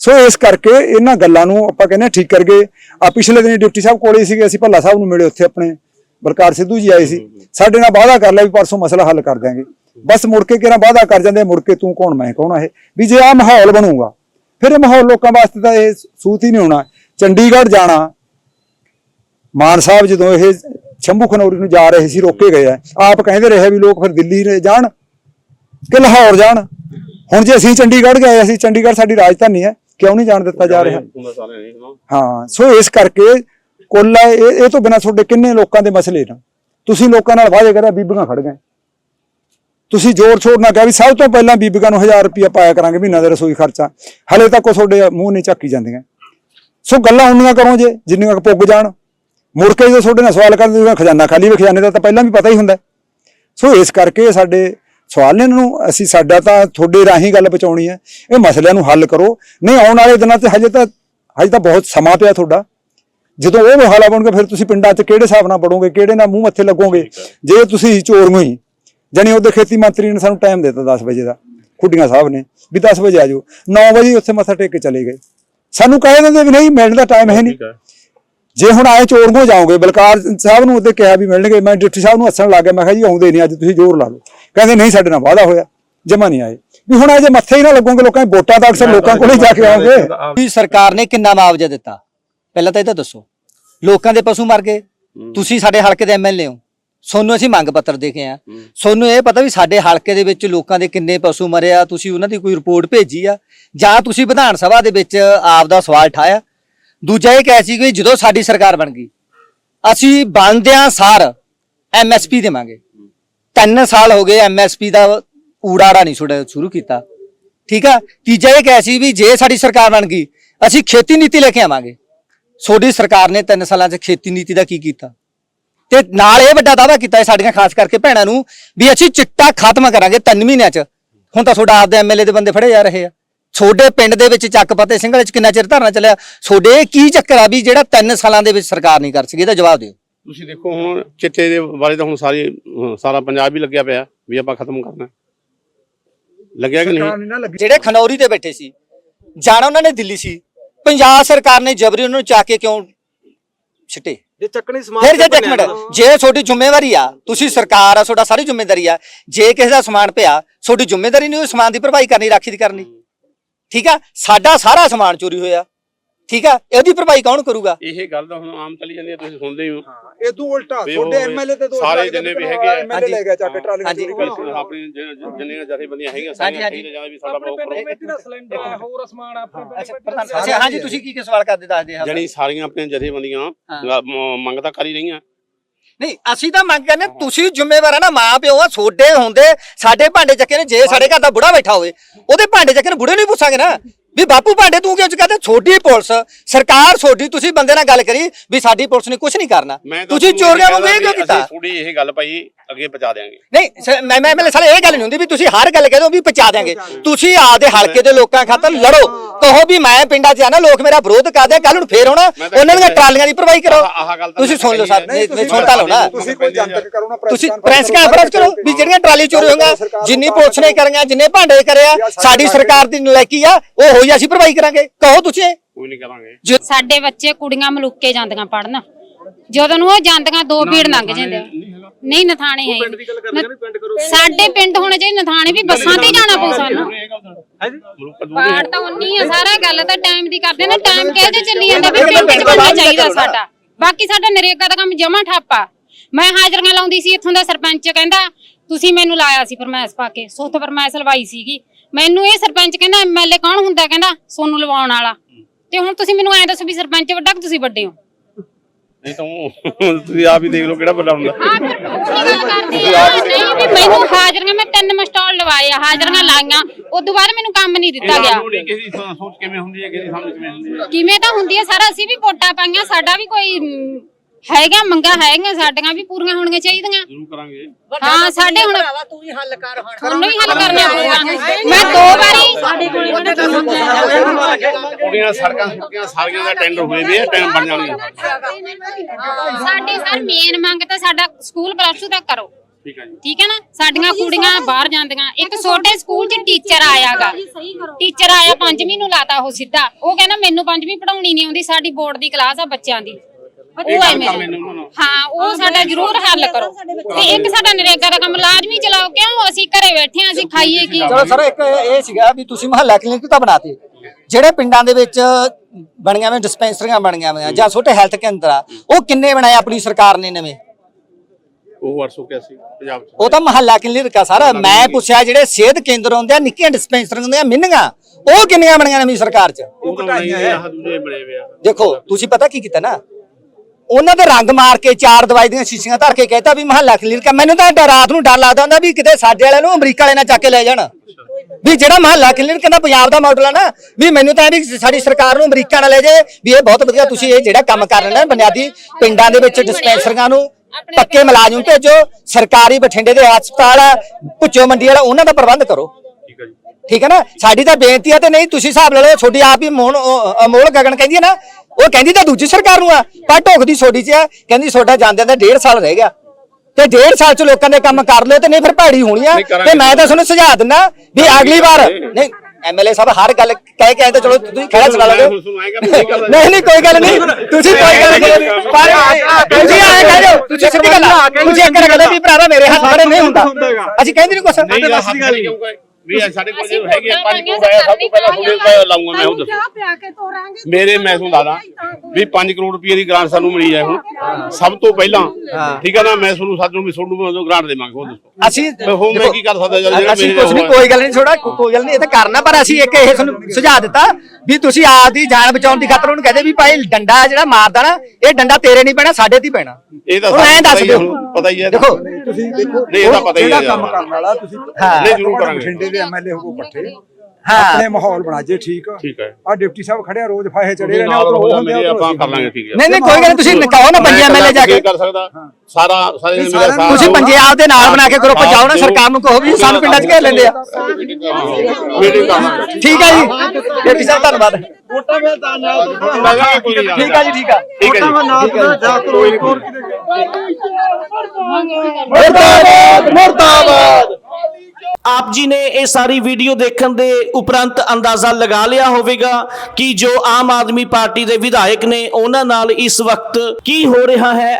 B: ਸੋ ਇਸ ਕਰਕੇ ਇਹਨਾਂ ਗੱਲਾਂ ਨੂੰ ਆਪਾਂ ਕਹਿੰਦੇ ਹਾਂ ਠੀਕ ਕਰ ਗਏ ਆ ਪਿਛਲੇ ਦਿਨ ਡਿਪਟੀ ਸਾਹਿਬ ਕੋਲੇ ਹੀ ਸੀਗੇ, ਅਸੀਂ ਭੱਲਾ ਸਾਹਿਬ ਨੂੰ ਮਿਲੇ ਉੱਥੇ ਆਪਣੇ। ਬਲਕਾਰ ਸਿੱਧੂ ਜੀ ਆਏ ਸੀ। ਸਾਡੇ ਨਾਲ ਵਾਅਦਾ ਕਰ ਲਿਆ ਵੀ ਪਰਸੋਂ ਮਸਲਾ ਹੱਲ ਕਰ ਦਿਆਂਗੇ। ਬਸ ਮੁੜ ਕੇ ਕਿਹਨਾਂ ਵਾਅਦਾ ਕਰ ਜਾਂਦੇ, ਮੁੜ ਕੇ ਤੂੰ ਕੌਣ, ਮੈਂ ਕੌਣ ਆ ਇਹ? ਵੀ ਜੇ ਆ ਮਾਹੌਲ ਬਣੂਗਾ, ਫਿਰ ਇਹ ਮਾਹੌਲ ਲੋਕਾਂ ਵਾਸਤੇ ਤਾਂ ਇਹ ਸੂਤ ਹੀ ਨਹੀਂ ਹੋਣਾ। ਚੰਡੀਗੜ੍ਹ ਜਾਣਾ ਮਾਨ ਸਾਹਿਬ ਜਦੋਂ ਇਹ ਸ਼ੰਭੂ ਖਨੌਰੀ ਨੂੰ ਜਾ ਰਹੇ ਸੀ, ਰੋਕੇ ਗਏ ਆ, ਆਪ ਕਹਿੰਦੇ ਰਹੇ ਵੀ ਲੋਕ ਫਿਰ ਦਿੱਲੀ ਜਾਣ ਕਿ ਲਾਹੌਰ ਜਾਣ। ਹੁਣ ਜੇ ਅਸੀਂ ਚੰਡੀਗੜ੍ਹ ਗਏ, ਅਸੀਂ ਚੰਡੀਗੜ੍ਹ ਸਾਡੀ ਰਾਜਧਾਨੀ ਹੈ, ਕਿਉਂ ਨਹੀਂ ਜਾਣ ਦਿੱਤਾ ਜਾ ਰਿਹਾ? ਹਾਂ, ਸੋ ਇਸ ਕਰਕੇ ਕੁੱਲ ਹੈ, ਇਹ ਤੋਂ ਬਿਨਾਂ ਤੁਹਾਡੇ ਕਿੰਨੇ ਲੋਕਾਂ ਦੇ ਮਸਲੇ ਨੇ? ਤੁਸੀਂ ਲੋਕਾਂ ਨਾਲ ਵਾਅਦੇ ਕਰਿਆ ਬੀਬੀਆਂ ਖੜ ਗਏ। ਤੁਸੀਂ ਜ਼ੋਰ ਛੋੜ ਨਾ ਕਿਹਾ ਵੀ ਸਭ ਤੋਂ ਪਹਿਲਾਂ ਬੀਬੀਆਂ ਨੂੰ 1000 ਰੁਪਇਆ ਪਾਇਆ ਕਰਾਂਗੇ, ਮਹੀਨਾ ਦਾ ਰਸੋਈ ਖਰਚਾ। ਹਲੇ ਤੱਕ ਉਹ ਤੁਹਾਡੇ ਮੂੰਹ ਨਹੀਂ ਚੱਕੀ ਜਾਂਦੀਆਂ। ਸੋ ਗੱਲਾਂ ਉਨੀਆਂ ਕਰੋ ਜੇ, ਜਿੰਨੀਆਂ ਕੁ ਪੁੱਗ ਜਾਣ। ਮੁੜ ਕੇ ਜਦੋਂ ਤੁਹਾਡੇ ਨਾਲ ਸਵਾਲ ਕਰਦੇ ਤੁਸੀਂ ਖਜ਼ਾਨਾ ਖਾਲੀ ਵੀ ਖਜ਼ਾਨੇ ਦਾ ਤਾਂ ਪਹਿਲਾਂ ਵੀ ਪਤਾ ਹੀ ਹੁੰਦਾ। ਸੋ ਇਸ ਕਰਕੇ ਸਾਡੇ ਸਵਾਲ ਨੇ ਇਹਨਾਂ ਨੂੰ ਅਸੀਂ ਸਾਡਾ ਤਾਂ ਤੁਹਾਡੇ ਰਾਹੀਂ ਗੱਲ ਪਹੁੰਚਾਉਣੀ ਹੈ। ਇਹ ਮਸਲਿਆਂ ਨੂੰ ਹੱਲ ਕਰੋ। ਨਹੀਂ ਆਉਣ ਵਾਲੇ ਦਿਨਾਂ 'ਚ ਹਜੇ ਤਾਂ ਹਜੇ ਤਾਂ ਬਹੁਤ ਸਮਾਂ ਪਿਆ ਤੁਹਾਡਾ। ਜਦੋਂ ਉਹ ਹਾਲਾ ਬਣਗੇ ਫਿਰ ਤੁਸੀਂ ਪਿੰਡਾਂ 'ਚ ਕਿਹੜੇ ਹਿਸਾਬ ਨਾਲ ਪੜੋਗੇ ਕਿਹੜੇ ਨਾਲ ਮੂੰਹ ਮੱਥੇ ਲੱਗੋਗੇ? ਜੇ ਤੁਸੀਂ ਚੋਰ ਹੀ ਜਾਣੀ ਉਹਦੇ ਖੇਤੀ ਮੰਤਰੀ ਨੇ ਸਾਨੂੰ ਟਾਈਮ ਦਿੱਤਾ 10 ਵਜੇ ਦਾ। ਖੁੱਡੀਆਂ ਸਾਹਿਬ ਨੇ ਵੀ 10 ਵਜੇ ਆ ਜਾਓ। 9 ਵਜੇ ਉੱਥੇ ਮੱਥਾ ਟੇਕ ਕੇ ਚਲੇ ਗਏ। ਸਾਨੂੰ ਕਹਿ ਦਿੰਦੇ ਵੀ ਨਹੀਂ ਮਿਲਣ ਦਾ ਟਾਈਮ ਹੈ ਨਹੀਂ।
C: ਹੈ।
B: ਜੇ ਹੁਣ ਆਏ ਚੋਰ ਨੂੰ ਜਾਓਗੇ ਬਲਕਾਰ ਸਾਹਿਬ ਨੂੰ ਉਹਦੇ ਕਿਹਾ ਵੀ ਮਿਲਣਗੇ ਮੈਂ ਡਿਪਟੀ ਸਾਹਿਬ ਨੂੰ ਹੱਸਣ ਲੱਗ ਗਿਆ ਮੈਂ ਕਿਹਾ ਜੀ ਆਉਂਦੇ ਨਹੀਂ ਅੱਜ ਤੁਸੀਂ ਜ਼ੋਰ ਲਾ ਲਓ। ਕਹਿੰਦੇ ਨਹੀਂ ਸਾਡੇ ਨਾਲ ਵਾਅਦਾ ਹੋਇਆ ਜਮਾ ਨਹੀਂ ਆਏ। ਵੀ ਹੁਣ ਅਜੇ ਮੱਥੇ ਹੀ ਨਾ ਲੱਗੋਗੇ ਲੋਕਾਂ ਦੀ ਵੋਟਾਂ ਤਾਂ ਅਕਸਰ ਲੋਕਾਂ ਕੋਲ ਹੀ ਜਾ ਕੇ ਆਓਗੇ
D: ਵੀ ਸਰਕਾਰ ਨੇ ਕਿੰਨਾ ਮੁਆਵਜ਼ਾ ਦਿੱਤਾ? ਪਹਿਲਾਂ ਤਾਂ ਇਹ ਤਾਂ ਦੱਸੋ। ਲੋਕਾਂ ਦੇ ਪਸ਼ੂ ਮਰ ਗਏ। ਤੁਸੀਂ ਸਾਡੇ ਹਲਕੇ ਦੇ ਐਮਐਲਏ ਹੋ। ਸੋਨੂੰ ਅਸੀਂ ਮੰਗ ਪੱਤਰ ਦੇ ਕੇ ਆ। ਸੋਨੂੰ ਇਹ ਪਤਾ ਵੀ ਸਾਡੇ ਹਲਕੇ ਦੇ ਵਿੱਚ ਲੋਕਾਂ ਦੇ ਕਿੰਨੇ ਪਸ਼ੂ ਮਰੇ ਆ ਤੁਸੀਂ ਉਹਨਾਂ ਦੀ ਕੋਈ ਰਿਪੋਰਟ ਭੇਜੀ ਆ? ਜਾਂ ਤੁਸੀਂ ਵਿਧਾਨ ਸਭਾ ਦੇ ਵਿੱਚ ਆਪ ਦਾ ਸਵਾਲ ਠਾਇਆ ਦੂਜਾ ਇਹ ਕਹਿ ਸੀ ਕਿ ਜਦੋਂ ਸਾਡੀ ਸਰਕਾਰ ਬਣ ਗਈ, ਅਸੀਂ ਬਣਦਿਆਂ ਸਾਰ ਐਮਐਸਪੀ ਦੇਵਾਂਗੇ। ਤਿੰਨ ਸਾਲ ਹੋ ਗਏ ਐਮਐਸਪੀ ਦਾ ਊੜਾੜਾ ਨਹੀਂ ਛੋੜਾ ਸ਼ੁਰੂ ਕੀਤਾ। ਠੀਕ ਆ? ਤੀਜਾ ਇਹ ਕਹਿ ਸੀ ਵੀ ਜੇ ਸਾਡੀ ਸਰਕਾਰ ਬਣ ਗਈ, ਅਸੀਂ ਖੇਤੀ ਨੀਤੀ ਲੈ ਕੇ ਆਵਾਂਗੇ। ਤੁਹਾਡੀ ਸਰਕਾਰ ਨੇ 3 ਸਾਲਾਂ 'ਚ ਖੇਤੀ ਨੀਤੀ ਦਾ ਕੀ ਕੀਤਾ? ਤੇ ਨਾਲ ਇਹ ਵੱਡਾ ਦਾਅਵਾ ਕੀਤਾ ਹੈ ਸਾਡੀਆਂ, ਖਾਸ ਕਰਕੇ ਭੈਣਾਂ ਨੂੰ, ਵੀ ਅਸੀਂ ਚਿੱਟਾ ਖਤਮ ਕਰਾਂਗੇ 3 ਮਹੀਨਿਆਂ 'ਚ। ਹੁਣ ਤਾਂ ਤੁਹਾਡਾ ਆਪਦੇ ਐਮਐਲਏ ਦੇ ਬੰਦੇ ਫੜੇ ਜਾ ਰਹੇ ਆ। ਤੁਹਾਡੇ ਪਿੰਡ ਦੇ ਵਿੱਚ ਚੱਕ ਪਤੇ ਸਿੰਘਾਂ 'ਚ ਕਿੰਨਾ ਚਿਰ ਧਰਨਾ ਚੱਲਿਆ? ਤੁਹਾਡੇ ਇਹ ਕੀ ਚੱਕਰ ਆ ਵੀ ਜਿਹੜਾ 3 ਸਾਲਾਂ ਦੇ ਵਿੱਚ ਸਰਕਾਰ ਨਹੀਂ ਕਰ ਸਕੀ? ਇਹਦਾ ਜਵਾਬ ਦਿਓ।
C: ਤੁਸੀਂ ਦੇਖੋ ਹੁਣ ਚਿੱਟੇ ਦੇ ਬਾਰੇ ਤਾਂ ਹੁਣ ਸਾਰੀ ਸਾਰਾ ਪੰਜਾਬ ਹੀ ਲੱਗਿਆ ਪਿਆ ਵੀ ਆਪਾਂ ਖਤਮ ਕਰਨਾ। ਲੱਗਿਆ ਕਿ ਨਹੀਂ?
D: ਜਿਹੜੇ ਖਨੌਰੀ ਤੇ ਬੈਠੇ ਸੀ ਜਾਣਾ ਉਹਨਾਂ ਨੇ ਦਿੱਲੀ ਸੀ। ਪੰਜਾਬ ਸਰਕਾਰ ਨੇ ਜਬਰੀ ਉਹਨਾਂ ਨੂੰ ਚੱਕ ਕੇ ਕਿਉਂ ਛਿੱਟੇ?
E: ਜੇ ਚੱਕਣੀ ਸਮਾਨ
D: ਫਿਰ ਜੇ ਇੱਕ ਮਿੰਟ ਜੇ ਤੁਹਾਡੀ ਜ਼ਿੰਮੇਵਾਰੀ ਆ ਤੁਸੀਂ ਸਰਕਾਰ ਆ ਤੁਹਾਡਾ ਸਾਰੀ ਜ਼ਿੰਮੇਵਾਰੀ ਆ ਜੇ ਕਿਸੇ ਦਾ ਸਮਾਨ ਪਿਆ ਤੁਹਾਡੀ ਜ਼ਿੰਮੇਵਾਰੀ ਨਹੀਂ ਉਹ ਸਮਾਨ ਦੀ ਭਰਪਾਈ ਕਰਨੀ ਰਾਖੀ ਦੀ ਕਰਨੀ। ਠੀਕ ਆ? ਸਾਡਾ ਸਾਰਾ ਸਮਾਨ ਚੋਰੀ ਹੋਇਆ। ਠੀਕ ਆ? ਇਹਦੀ ਭਰਪਾਈ ਕੌਣ ਕਰੂਗਾ?
C: ਇਹ ਗੱਲ ਤਾਂ ਹੁਣ ਆਮ ਚੱਲੀ ਜਾਂਦੀ ਹੈ ਤੁਸੀਂ ਸੁਣਦੇ ਹੀ ਹੋ।
B: ਇਹ ਤੋਂ ਉਲਟਾ ਤੁਹਾਡੇ ਐਮਐਲਏ ਤੇ ਦੋਸ਼
C: ਸਾਰੇ ਜਿੰਨੇ ਵੀ ਹੈਗੇ ਆ।
B: ਐਮਐਲਏ ਲੈ ਗਿਆ ਚੱਕ ਟਰਾਲੀ
D: ਹਾਂਜੀ।
B: ਚੋਰੀ
C: ਬਿਲਕੁਲ ਆਪਣੀ ਜਿ- ਜਿੰਨੀਆਂ ਜਥੇਬੰਦੀਆਂ ਹੈਗੀਆਂ ਸਾਰੀਆਂ। ਕਹੀ ਜਾਂਦੇ ਵੀ ਸਾਡਾ ਬਹੁਤ
E: ਦਾ ਸਿਲੰਡਰ ਹੈ ਹੋਰ ਸਮਾਨ ਆਪਣੇ
D: ਅੱਛਾ ਹਾਂਜੀ ਤੁਸੀਂ ਕੀ ਕੀ ਸਵਾਲ ਕਰਦੇ ਦੱਸਦੇ ਹਾਂ
C: ਜਣੀ ਸਾਰੀਆਂ ਆਪਣੀਆਂ ਜਥੇਬੰਦੀਆਂ ਮੰਗ ਤਾਂ ਕਰ ਹੀ ਰਹੀਆਂ।
D: ਨਹੀਂ ਅਸੀਂ ਤਾਂ ਮੰਗ ਕਰਨੇ ਤੁਸੀਂ ਜ਼ਿੰਮੇਵਾਰ ਆ ਨਾ ਮਾਂ ਪਿਓ ਆ ਛੋਡੇ ਹੁੰਦੇ ਸਾਡੇ ਭਾਂਡੇ ਚੱਕੇ ਨੇ ਜੇ ਸਾਡੇ ਘਰ ਦਾ ਬੁੜਾ ਬੈਠਾ ਹੋਵੇ ਉਹਦੇ ਭਾਂਡੇ ਚੱਕੇ ਨੇ ਬੁੜੇ ਨੂੰ ਹੀ ਪੁੱਛਾਂਗੇ ਨਾ। ਵੀ ਬਾਪੂ ਭਾਂਡੇ ਤੂੰ ਕਿਉਂ ਚੁਕਾਦੇ ਛੋਡੀ ਪੁਲਿਸ ਸਰਕਾਰ ਛੋਡੀ ਤੁਸੀਂ ਬੰਦੇ ਨਾਲ ਗੱਲ ਕਰੀ ਵੀ ਸਾਡੀ ਪੁਲਿਸ ਨੇ ਕੁਝ ਨਹੀਂ ਕਰਨਾ। ਤੁਸੀਂ ਚੋਰੀਆਂ ਨੂੰ
C: ਕਹਿੰਦਾ
D: ਇਹ ਕਿਉਂ ਕੀਤਾ?
C: ਥੋੜੀ ਇਹ ਗੱਲ ਭਾਈ ਅੱਗੇ ਪਹੁੰਚਾ ਦੇਾਂਗੇ
D: ਨਹੀਂ ਮੈਂ ਮੈਂ ਮੇਰੇ ਸਾਲੇ ਇਹ ਗੱਲ ਨਹੀਂ ਹੁੰਦੀ ਵੀ ਤੁਸੀਂ ਹਰ ਗੱਲ ਕਹਿ ਦਿਓ ਵੀ ਪਹੁੰਚਾ ਦਿਆਂਗੇ। ਤੁਸੀਂ ਆਪਦੇ ਹਲਕੇ ਦੇ ਲੋਕਾਂ ਖਾਤਰ ਲੜੋ। ਕਹੋ ਵੀ ਮੈਂ ਪਿੰਡਾਂ 'ਚ ਆਣਾ ਲੋਕ ਮੇਰਾ ਵਿਰੋਧ ਕਰਦੇ ਕੱਲ ਨੂੰ ਫੇਰ
C: ਤਾਂ
D: ਉਹਨਾਂ ਦੀਆਂ
C: ਕਹਿੰਦਾ-
D: ਟਰਾਲੀਆਂ ਦੀ ਭਰਵਾਈ ਕਰੋ। ਤੁਸੀਂ ਸੁਣ ਲਓ
C: ਹੈ।
D: ਨਹੀਂ ਨਹੀਂ ਸੁਣਤਾ ਲਓ ਨਾ।
B: ਤੁਸੀਂ ਕੋਈ ਜਨਤਕ ਕਰੋ ਨਾ
D: ਤੁਸੀਂ ਪ੍ਰੈਸ ਕਾਨਫਰੰਸ ਕਰੋ ਵੀ ਜਿਹੜੀਆਂ ਟਰਾਲੀ ਚੋਰੀ ਹੋਈਆਂ ਜਿੰਨੀ ਪੁਲਿਸ ਨੇ ਕਰੀਆਂ ਜਿੰਨੇ ਭਾਂਡੇ ਕਰਿਆ ਸਾਡੀ ਸਰਕਾਰ ਦੀ ਨਲਾਇਕੀ ਆ ਉਹ ਹੋਈ ਅਸੀਂ ਭਰਵਾਈ ਕਰਾਂਗੇ? ਕਹੋ ਤੁਸੀਂ।
C: ਕੋਈ ਨਹੀਂ ਕਰਾਂਗੇ।
D: ਜੋ-
F: ਸਾਡੇ ਬੱਚੇ ਕੁੜੀਆਂ ਮਲੁੱਕੇ ਜਾਂਦੀਆਂ ਪੜਨ ਜਦੋਂ ਨੂੰ ਉਹ ਜਾਂਦੀਆਂ ਦੋ ਪੀੜ ਲੰਘ ਜਾਂਦੇ ਆ। ਨਹੀਂ ਨਥਾਣੇ ਹੈ
E: ਪਿੰਡ ਦੀ ਗੱਲ ਕਰਦੇ ਨੇ ਪਿੰਡ ਕਰੋ।
F: ਸਾਡੇ ਪਿੰਡ ਹੋਣੇ ਚਾਹੀਦੇ ਨਥਾਣੇ ਵੀ ਬੱਸਾਂ ਤੇ ਹੀ ਜਾਣਾ ਪਊ ਸਾਨੂੰ।
C: ਹਾਂਜੀ
F: ਬਾੜ ਤਾਂ ਉਨੀ ਆ ਸਾਰਾ ਗੱਲ ਤਾਂ ਟਾਈਮ ਦੀ ਕਰਦੇ ਨੇ ਟਾਈਮ ਕਿਹਦੇ ਚੱਲੀ ਜਾਂਦਾ ਵੀ ਪਿੰਡ ਚ ਬਣਨਾ ਚਾਹੀਦਾ ਸਾਡਾ। ਬਾਕੀ ਸਾਡਾ ਨਰੇਗਾ ਦਾ ਕੰਮ ਜਮਾ ਠਾਪਾ। ਮੈਂ ਹਾਜ਼ਰੀਆਂ ਲਾਉਂਦੀ ਸੀ ਇੱਥੋਂ ਦਾ ਸਰਪੰਚ ਕਹਿੰਦਾ ਤੁਸੀਂ ਮੈਨੂੰ ਲਾਇਆ ਸੀ ਫਰਮਾਇਸ਼ ਪਾ ਕੇ। ਸੁੱਤ ਫਰਮਾਇਸ਼ ਲਵਾਈ ਸੀਗੀ। ਮੈਨੂੰ ਇਹ ਸਰਪੰਚ ਕਹਿੰਦਾ ਐਮਐਲਏ ਕੌਣ ਹੁੰਦਾ ਕਹਿੰਦਾ ਸੋਨੂੰ ਲਵਾਉਣ ਵਾਲਾ। ਤੇ ਹੁਣ ਤੁਸੀਂ ਮੈਨੂੰ ਐਂ ਦੱਸੋ ਵੀ ਸਰਪੰਚ ਵੱਡਾ ਕਿ ਤੁਸੀਂ ਵੱਡੇ ਹੋ?
C: ਨਹੀਂ ਤਾਂ ਉਹ- ਤੁਸੀਂ ਆਪ ਹੀ ਦੇਖ ਲਓ ਕਿਹੜਾ ਵੱਡਾ ਹੁੰਦਾ।
F: ਆ ਫਿਰ ਪੁੱਠੀ ਗੱਲ ਕਰਦੀ ਆ। ਨਹੀਂ ਵੀ ਮੈਨੂੰ ਹਾਜ਼ਰੀਆਂ ਮੈਂ ਤਿੰਨ ਮਸਟਾਲ ਲਵਾਏ ਆ ਹਾਜ਼ਰੀਆਂ ਲਾਈਆਂ। ਉਦੋਂ ਬਾਅਦ ਮੈਨੂੰ ਕੰਮ ਨਹੀਂ ਦਿੱਤਾ ਗਿਆ।
C: ਕਿਸੇ ਦੀ ਸੋ- ਸੋਚ ਕਿਵੇਂ ਹੁੰਦੀ ਹੈ ਕਿਸੇ ਦੀ ਸਮਝ ਕਿਵੇਂ ਹੁੰਦੀ ਹੈ
F: ਕਿਵੇਂ ਤਾਂ ਹੁੰਦੀ ਹੈ ਸਾਰਾ ਅਸੀਂ ਵੀ ਵੋਟਾਂ ਪਾਈਆਂ ਸਾਡਾ ਵੀ ਕੋਈ ਮ, ਹੈਗਾ ਮੰਗਾ ਹੈਗੀਆਂ ਸਾਡੀਆਂ ਵੀ ਪੂਰੀਆਂ ਹੋਣੀਆਂ ਚਾਹੀਦੀਆਂ।
C: ਜ਼ਰੂਰ ਕਰਾਂਗੇ।
F: ਹਾਂ ਸਾਡੇ ਹੁਣ
D: ਤੂੰ ਵੀ ਹੱਲ ਕਰ ਹੁਣ
F: ਤੁਹਾਨੂੰ ਹੀ ਹੱਲ ਕਰਨਾ ਪਊਗਾ
C: ਉਹਦੀਆਂ ਸੜਕਾਂ ਸੁੱਕੀਆਂ ਸਾਰੀਆਂ ਦਾ ਟੈਂਡਰ ਹੋਏ ਵੀ ਹੈ ਟਾਈਮ ਬਣ ਜਾਣਗੇ
F: ਸਾਡੀ ਸਰ ਮੇਨ ਮੰਗ ਤਾਂ ਸਾਡਾ ਸਕੂਲ ਪਲੱਸ ਟੂ ਤੱਕ ਕਰੋ।
C: ਠੀਕ ਹੈ ਜੀ।
F: ਠੀਕ ਹੈ ਨਾ? ਸਾਡੀਆਂ ਕੁੜੀਆਂ ਬਾਹਰ ਜਾਂਦੀਆਂ। ਇੱਕ ਛੋਟੇ ਸਕੂਲ 'ਚ ਟੀਚਰ ਆਇਆਗਾ। ਟੀਚਰ ਆਇਆ ਪੰਜਵੀਂ ਨੂੰ ਲਾਤਾ ਉਹ ਸਿੱਧਾ। ਉਹ ਕਹਿੰਦਾ ਮੈਨੂੰ ਪੰਜਵੀਂ ਪੜਾਉਣੀ ਨਹੀਂ ਆਉਂਦੀ ਸਾਡੀ ਬੋਰਡ ਦੀ ਕਲਾਸ ਆ ਬੱਚਿਆਂ ਦੀ। ਉਹ
C: ਉਹਨਾਂ ਨਾਲ
F: ਹਾਂ ਉਹ ਸਾਡਾ ਜ਼ਰੂਰ ਹੱਲ ਕਰੋ। ਤੇ ਇੱਕ ਸਾਡਾ ਨਰੇਗਾ ਦਾ ਕੰਮ ਲਾਜ਼ਮੀ ਚਲਾਓ। ਕਿਉਂ? ਅਸੀਂ ਘਰੇ ਬੈਠੇ ਆ ਅਸੀਂ ਖਾਈਏ ਕੀ
D: ਚਲੋ ਸਰ ਇੱਕ ਇਹ ਸੀਗਾ ਵੀ ਤੁਸੀਂ ਮਹੱਲਾ ਕਲੀਨਿਕ ਤਾਂ ਬਣਾਤੇ। ਜਿਹੜੇ ਪਿੰਡਾਂ ਦੇ ਵਿੱਚ ਬਣੀਆਂ ਹੋਈਆਂ ਡਿਸਪੈਂਸਰੀਆਂ ਬਣੀਆਂ ਹੋਈਆਂ ਜਾਂ ਛੋਟੇ ਹੈਲਥ ਕੇਂਦਰ ਆ ਉਹ ਕਿੰਨੇ ਬਣਾਏ ਆਪਣੀ ਸਰਕਾਰ ਨੇ ਨਵੇਂ?
C: ਉਹ 881 ਪੰਜਾਬ ਚ।
D: ਉਹ ਤਾਂ ਮਹੱਲਾ ਕਲੀਨਿਕ ਆ ਸਾਰਾ। ਮੈਂ ਪੁੱਛਿਆ ਜਿਹੜੇ ਸਿਹਤ ਕੇਂਦਰ ਹੁੰਦੇ ਆ ਨਿੱਕੀਆਂ ਡਿਸਪੈਂਸਰੀਆਂ ਹੁੰਦੀਆਂ ਮਿੰਨੀਆਂ ਉਹ ਕਿੰਨੀਆਂ ਬਣੀਆਂ ਨਵੀਂ ਸਰਕਾਰ 'ਚ?
C: ਉਹ ਘਟਾਈਆਂ ਆ। ਦੂਜੇ ਬਣੇ ਹੋਏ ਆ।
D: ਦੇਖੋ ਤੁਸੀਂ ਪਤਾ ਕੀ ਕੀਤਾ ਨਾ? ਉਹਨਾਂ ਦੇ ਰੰਗ ਮਾਰ ਕੇ ਚਾਰ ਦਵਾਈ ਦੀਆਂ ਸ਼ੀਸ਼ੀਆਂ ਧਰ ਕੇ ਕਹਿਤਾ ਵੀ ਮਹੱਲਾ ਕਲੀਨਿਕ ਮੈਨੂੰ ਤਾਂ ਰਾਤ ਨੂੰ ਡਰ ਲੱਗਦਾ ਹੁੰਦਾ ਵੀ ਕਿਤੇ ਸਾਡੇ ਵਾਲਿਆਂ ਨੂੰ ਅਮਰੀਕਾ ਵਾਲੇ ਨਾਲ ਚੱਕ ਕੇ ਲੈ ਜਾਣ। ਵੀ ਜਿਹੜਾ ਮਹੱਲਾ ਕਲੀਨਿਕ ਦਾ ਪੰਜਾਬ ਦਾ ਮਾਡਲ ਆ ਨਾ ਵੀ ਮੈਨੂੰ ਤਾਂ ਇਹ ਵੀ ਸਾਡੀ ਸਰਕਾਰ ਨੂੰ ਅਮਰੀਕਾ ਨਾਲ ਲੈ ਜਾਏ ਵੀ ਇਹ ਬਹੁਤ ਵਧੀਆ ਤੁਸੀਂ ਇਹ ਜਿਹੜਾ ਕੰਮ ਕਰ ਰਹੇ ਨੇ ਬੁਨਿਆਦੀ ਪਿੰਡਾਂ ਦੇ ਵਿੱਚ ਡਿਸਪੈਂਸਰੀਆਂ ਨੂੰ ਪੱਕੇ ਮੁਲਾਜ਼ਮ ਭੇਜੋ ਸਰਕਾਰੀ ਬਠਿੰਡੇ ਦੇ ਹਸਪਤਾਲ ਆ ਭੁੱਚੋ ਮੰਡੀ ਵਾਲਾ ਉਹਨਾਂ ਦਾ ਪ੍ਰਬੰਧ ਕਰੋ।
C: ਠੀਕ ਹੈ ਜੀ।
D: ਠੀਕ ਹੈ ਨਾ? ਸਾਡੀ ਤਾਂ ਬੇਨਤੀ ਆ ਤੇ ਨਹੀਂ ਤੁਸੀਂ ਹਿਸਾਬ ਲੈ ਲਓ ਛੋਡੀ ਆਪ ਹੀ ਮੋਹਨ ਅਮੋਲ ਗਗਨ ਕਹਿੰਦੀ ਹੈ ਨਾ ਉਹ ਕਹਿੰਦੀ ਤਾਂ ਦੂਜੀ ਸਰਕਾਰ ਨੂੰ ਆ ਪਰ ਢੋਕਦੀ ਛੋਡੀ ਚ ਆ ਕਹਿੰਦੀ ਛੋਡਾ ਜਾਂਦੇ ਦਾ ਡੇਢ ਸਾਲ ਰਹਿ ਗਿਆ। ਤੇ ਡੇਢ ਸਾਲ ਚ ਲੋਕਾਂ ਦੇ ਕੰਮ ਕਰ ਲਓ ਤੇ ਨਹੀਂ ਫਿਰ ਭੈੜੀ ਹੋਣੀ ਆ। ਤੇ ਮੈਂ ਤਾਂ ਤੁਹਾਨੂੰ ਸੁਝਾ ਦਿੰਦਾ ਵੀ ਅਗਲੀ ਵਾਰ ਨਹੀਂ। ਐਮਐਲਏ ਸਾਹਿਬ ਹਰ ਗੱਲ ਕਹਿ ਕੇ ਆਏ ਤਾਂ ਚਲੋ ਤੁਸੀਂ ਖੜਾ ਚਲਾ ਲਓਗੇ। ਨਹੀਂ ਨਹੀਂ ਕੋਈ ਗੱਲ ਨਹੀਂ। ਤੁਸੀਂ ਕੋਈ ਗੱਲ ਨਹੀਂ। ਪਰ ਤੁਸੀਂ ਆਏ ਕਹਿ ਦਿਓ। ਤੁਸੀਂ ਸਿੱਧੀ ਗੱਲ। ਤੁਸੀਂ ਇੱਕ ਗੱਲ ਵੀ ਭਰਾਵਾ ਮੇਰੇ ਹੱਥ ਬੜੇ ਨਹੀਂ ਹੁੰਦਾ। ਅਸੀਂ ਕਹਿੰਦੇ ਨਹੀਂ ਕੁਛ।
C: ਵੀ ਇਹ ਸਾਡੇ ਕੋਲ ਜੇ ਹੈਗੇ ਆ, ਪੰਜ ਕਰੋੜ ਆਇਆ ਸਭ ਤੋਂ ਪਹਿਲਾਂ ਤੁਹਾਡੇ ਕੋਲ ਲਾਉਂਗਾ ਮੈਂ ਉਹ ਦੱਸੋ।
G: ਪਿਆ ਕੇ ਤੋਰਾਂਗੇ?
C: ਮੇਰੇ ਮੈਂ ਤੁਹਾਨੂੰ ਦੱਸਦਾ ਵੀ 5 ਕਰੋੜ ਰੁਪਏ ਦੀ ਗ੍ਰਾਂਟ ਸਾਨੂੰ ਮਿਲੀ ਹੈ ਹੁਣ। ਸਭ ਤੋਂ ਪਹਿਲਾਂ ਠੀਕ ਹੈ ਨਾ ਮੈਂ ਤੁਹਾਨੂੰ ਸਾਨੂੰ ਵੀ ਤੁਹਾਨੂੰ ਗ੍ਰਾਂਟ ਦੇਵਾਂਗੇ ਉਹ ਦੱਸੋ।
D: ਅਸੀਂ
C: ਹੁਣ ਮੈਂ ਕੀ ਕਰ ਸਕਦਾ ਜਿਹੜਾ
D: ਅਸੀਂ ਕੁਝ ਨਹੀਂ ਕੋਈ ਗੱਲ ਨਹੀਂ ਥੋੜਾ ਕੋਈ ਗੱਲ ਨਹੀਂ ਇਹ ਤਾਂ ਕਰਨਾ ਪਰ ਅਸੀਂ ਇੱਕ ਇਹ ਤੁਹਾਨੂੰ ਸੁਝਾਅ ਦਿੱਤਾ ਵੀ ਤੁਸੀਂ ਆਪ ਦੀ ਜਾਨ ਬਚਾਉਣ ਦੀ ਖਾਤਰ ਉਹਨੂੰ ਕਹਦੇ ਵੀ ਭਾਈ ਡੰਡਾ ਜਿਹੜਾ ਮਾਰਦਾ ਨਾ ਇਹ ਡੰਡਾ ਤੇਰੇ ਨਹੀਂ ਪੈਣਾ ਸਾਡੇ ਤੇ ਹੀ ਪੈਣਾ।
C: ਇਹ ਤਾਂ
D: ਹੁਣ ਐਂ ਦੱਸ
C: ਪਤਾ ਹੀ
D: ਦਿਓ।
C: ਪਤਾ ਹੀ ਹੈ
D: ਦੇਖੋ।
B: ਤੁਸੀਂ ਦੇਖੋ
C: ਨਹੀਂ, ਇਹਦਾ ਪਤਾ ਹੀ ਹੈ
B: ਜਿਹੜਾ ਕੰਮ। ਕਰਨ ਵਾਲਾ ਤੁਸੀਂ।
C: ਨਹੀਂ ਜ਼ਰੂਰ ਕਰਾਂਗੇ।
B: ਦੇ ਐਮਐਲਏ ਹੋ ਇਕੱਠੇ
D: ਹਾਂ
B: ਆਪਣੇ ਮਾਹੌਲ ਬਣਾ ਜੇ ਠੀਕ
C: ਠੀਕ ਹੈ
B: ਆ ਡਿਪਟੀ ਸਾਹਿਬ ਖੜਿਆ ਰੋਜ਼ ਫਾਹੇ ਚੜੇ
C: ਉਹਦੇ
B: ਰਹਿੰਦੇ
C: ਨਾਲ
B: ਉੱਧਰੋਂ
C: ਹੋ
B: ਉਹ ਆ,
C: ਮੇਰੇ ਆਪਾਂ ਕਰ ਲਾਂਗੇ ਠੀਕ ਹੈ
D: ਨਹੀਂ ਨਹੀਂ ਕੋਈ ਗੱਲ ਨੀ, ਤੁਸੀਂ ਕਹੋ ਨਾ ਪੰਜੇ ਐਮਐਲਏ ਜਾ ਕੇ।
C: ਕਰ ਸਕਦਾ? ਸਾਰਾ ਸਾਰੇ ਮੇਰਾ ਸਾਥ
D: ਤੁਸੀਂ। ਪੰਜਾਬ ਦੇ ਨਾਲ ਬਣਾ ਕੇ ਗਰੁੱਪ ਜਾਓ ਨਾ ਸਰਕਾਰ ਨੂੰ ਕਹੋ ਵੀ ਸਾਨੂੰ ਪਿੰਡਾਂ 'ਚ ਘੇਰ ਲੈਂਦੇ ਆ। ਠੀਕ ਹੈ ਜੀ। ਡਿਪਟੀ ਸਾਹਿਬ ਧੰਨਵਾਦ।
E: ਵੋਟਾਂ ਮੈਂ ਤਾਂ ਨਾਲ
C: ਕੋਈ।
D: ਠੀਕ ਹੈ ਜੀ ਠੀਕ
C: ਹੈ ਜੀ।
E: ਨਾਲ ਜਾ ਕਰੋ ਹੋਰ
D: ਮੁਰਦਾਬਾਦ ਮੁਰਦਾਬਾਦ।
A: ਆਪ ਜੀ ਨੇ ਇਹ ਸਾਰੀ ਵੀਡੀਓ ਦੇਖਣ ਦੇ ਉਪਰੰਤ ਅੰਦਾਜ਼ਾ ਲਗਾ ਲਿਆ ਹੋਵੇਗਾ ਕਿ ਜੋ ਆਮ ਆਦਮੀ ਪਾਰਟੀ ਦੇ ਵਿਧਾਇਕ ਨੇ ਉਹਨਾਂ ਨਾਲ ਇਸ ਵਕਤ ਕੀ ਹੋ ਰਿਹਾ ਹੈ,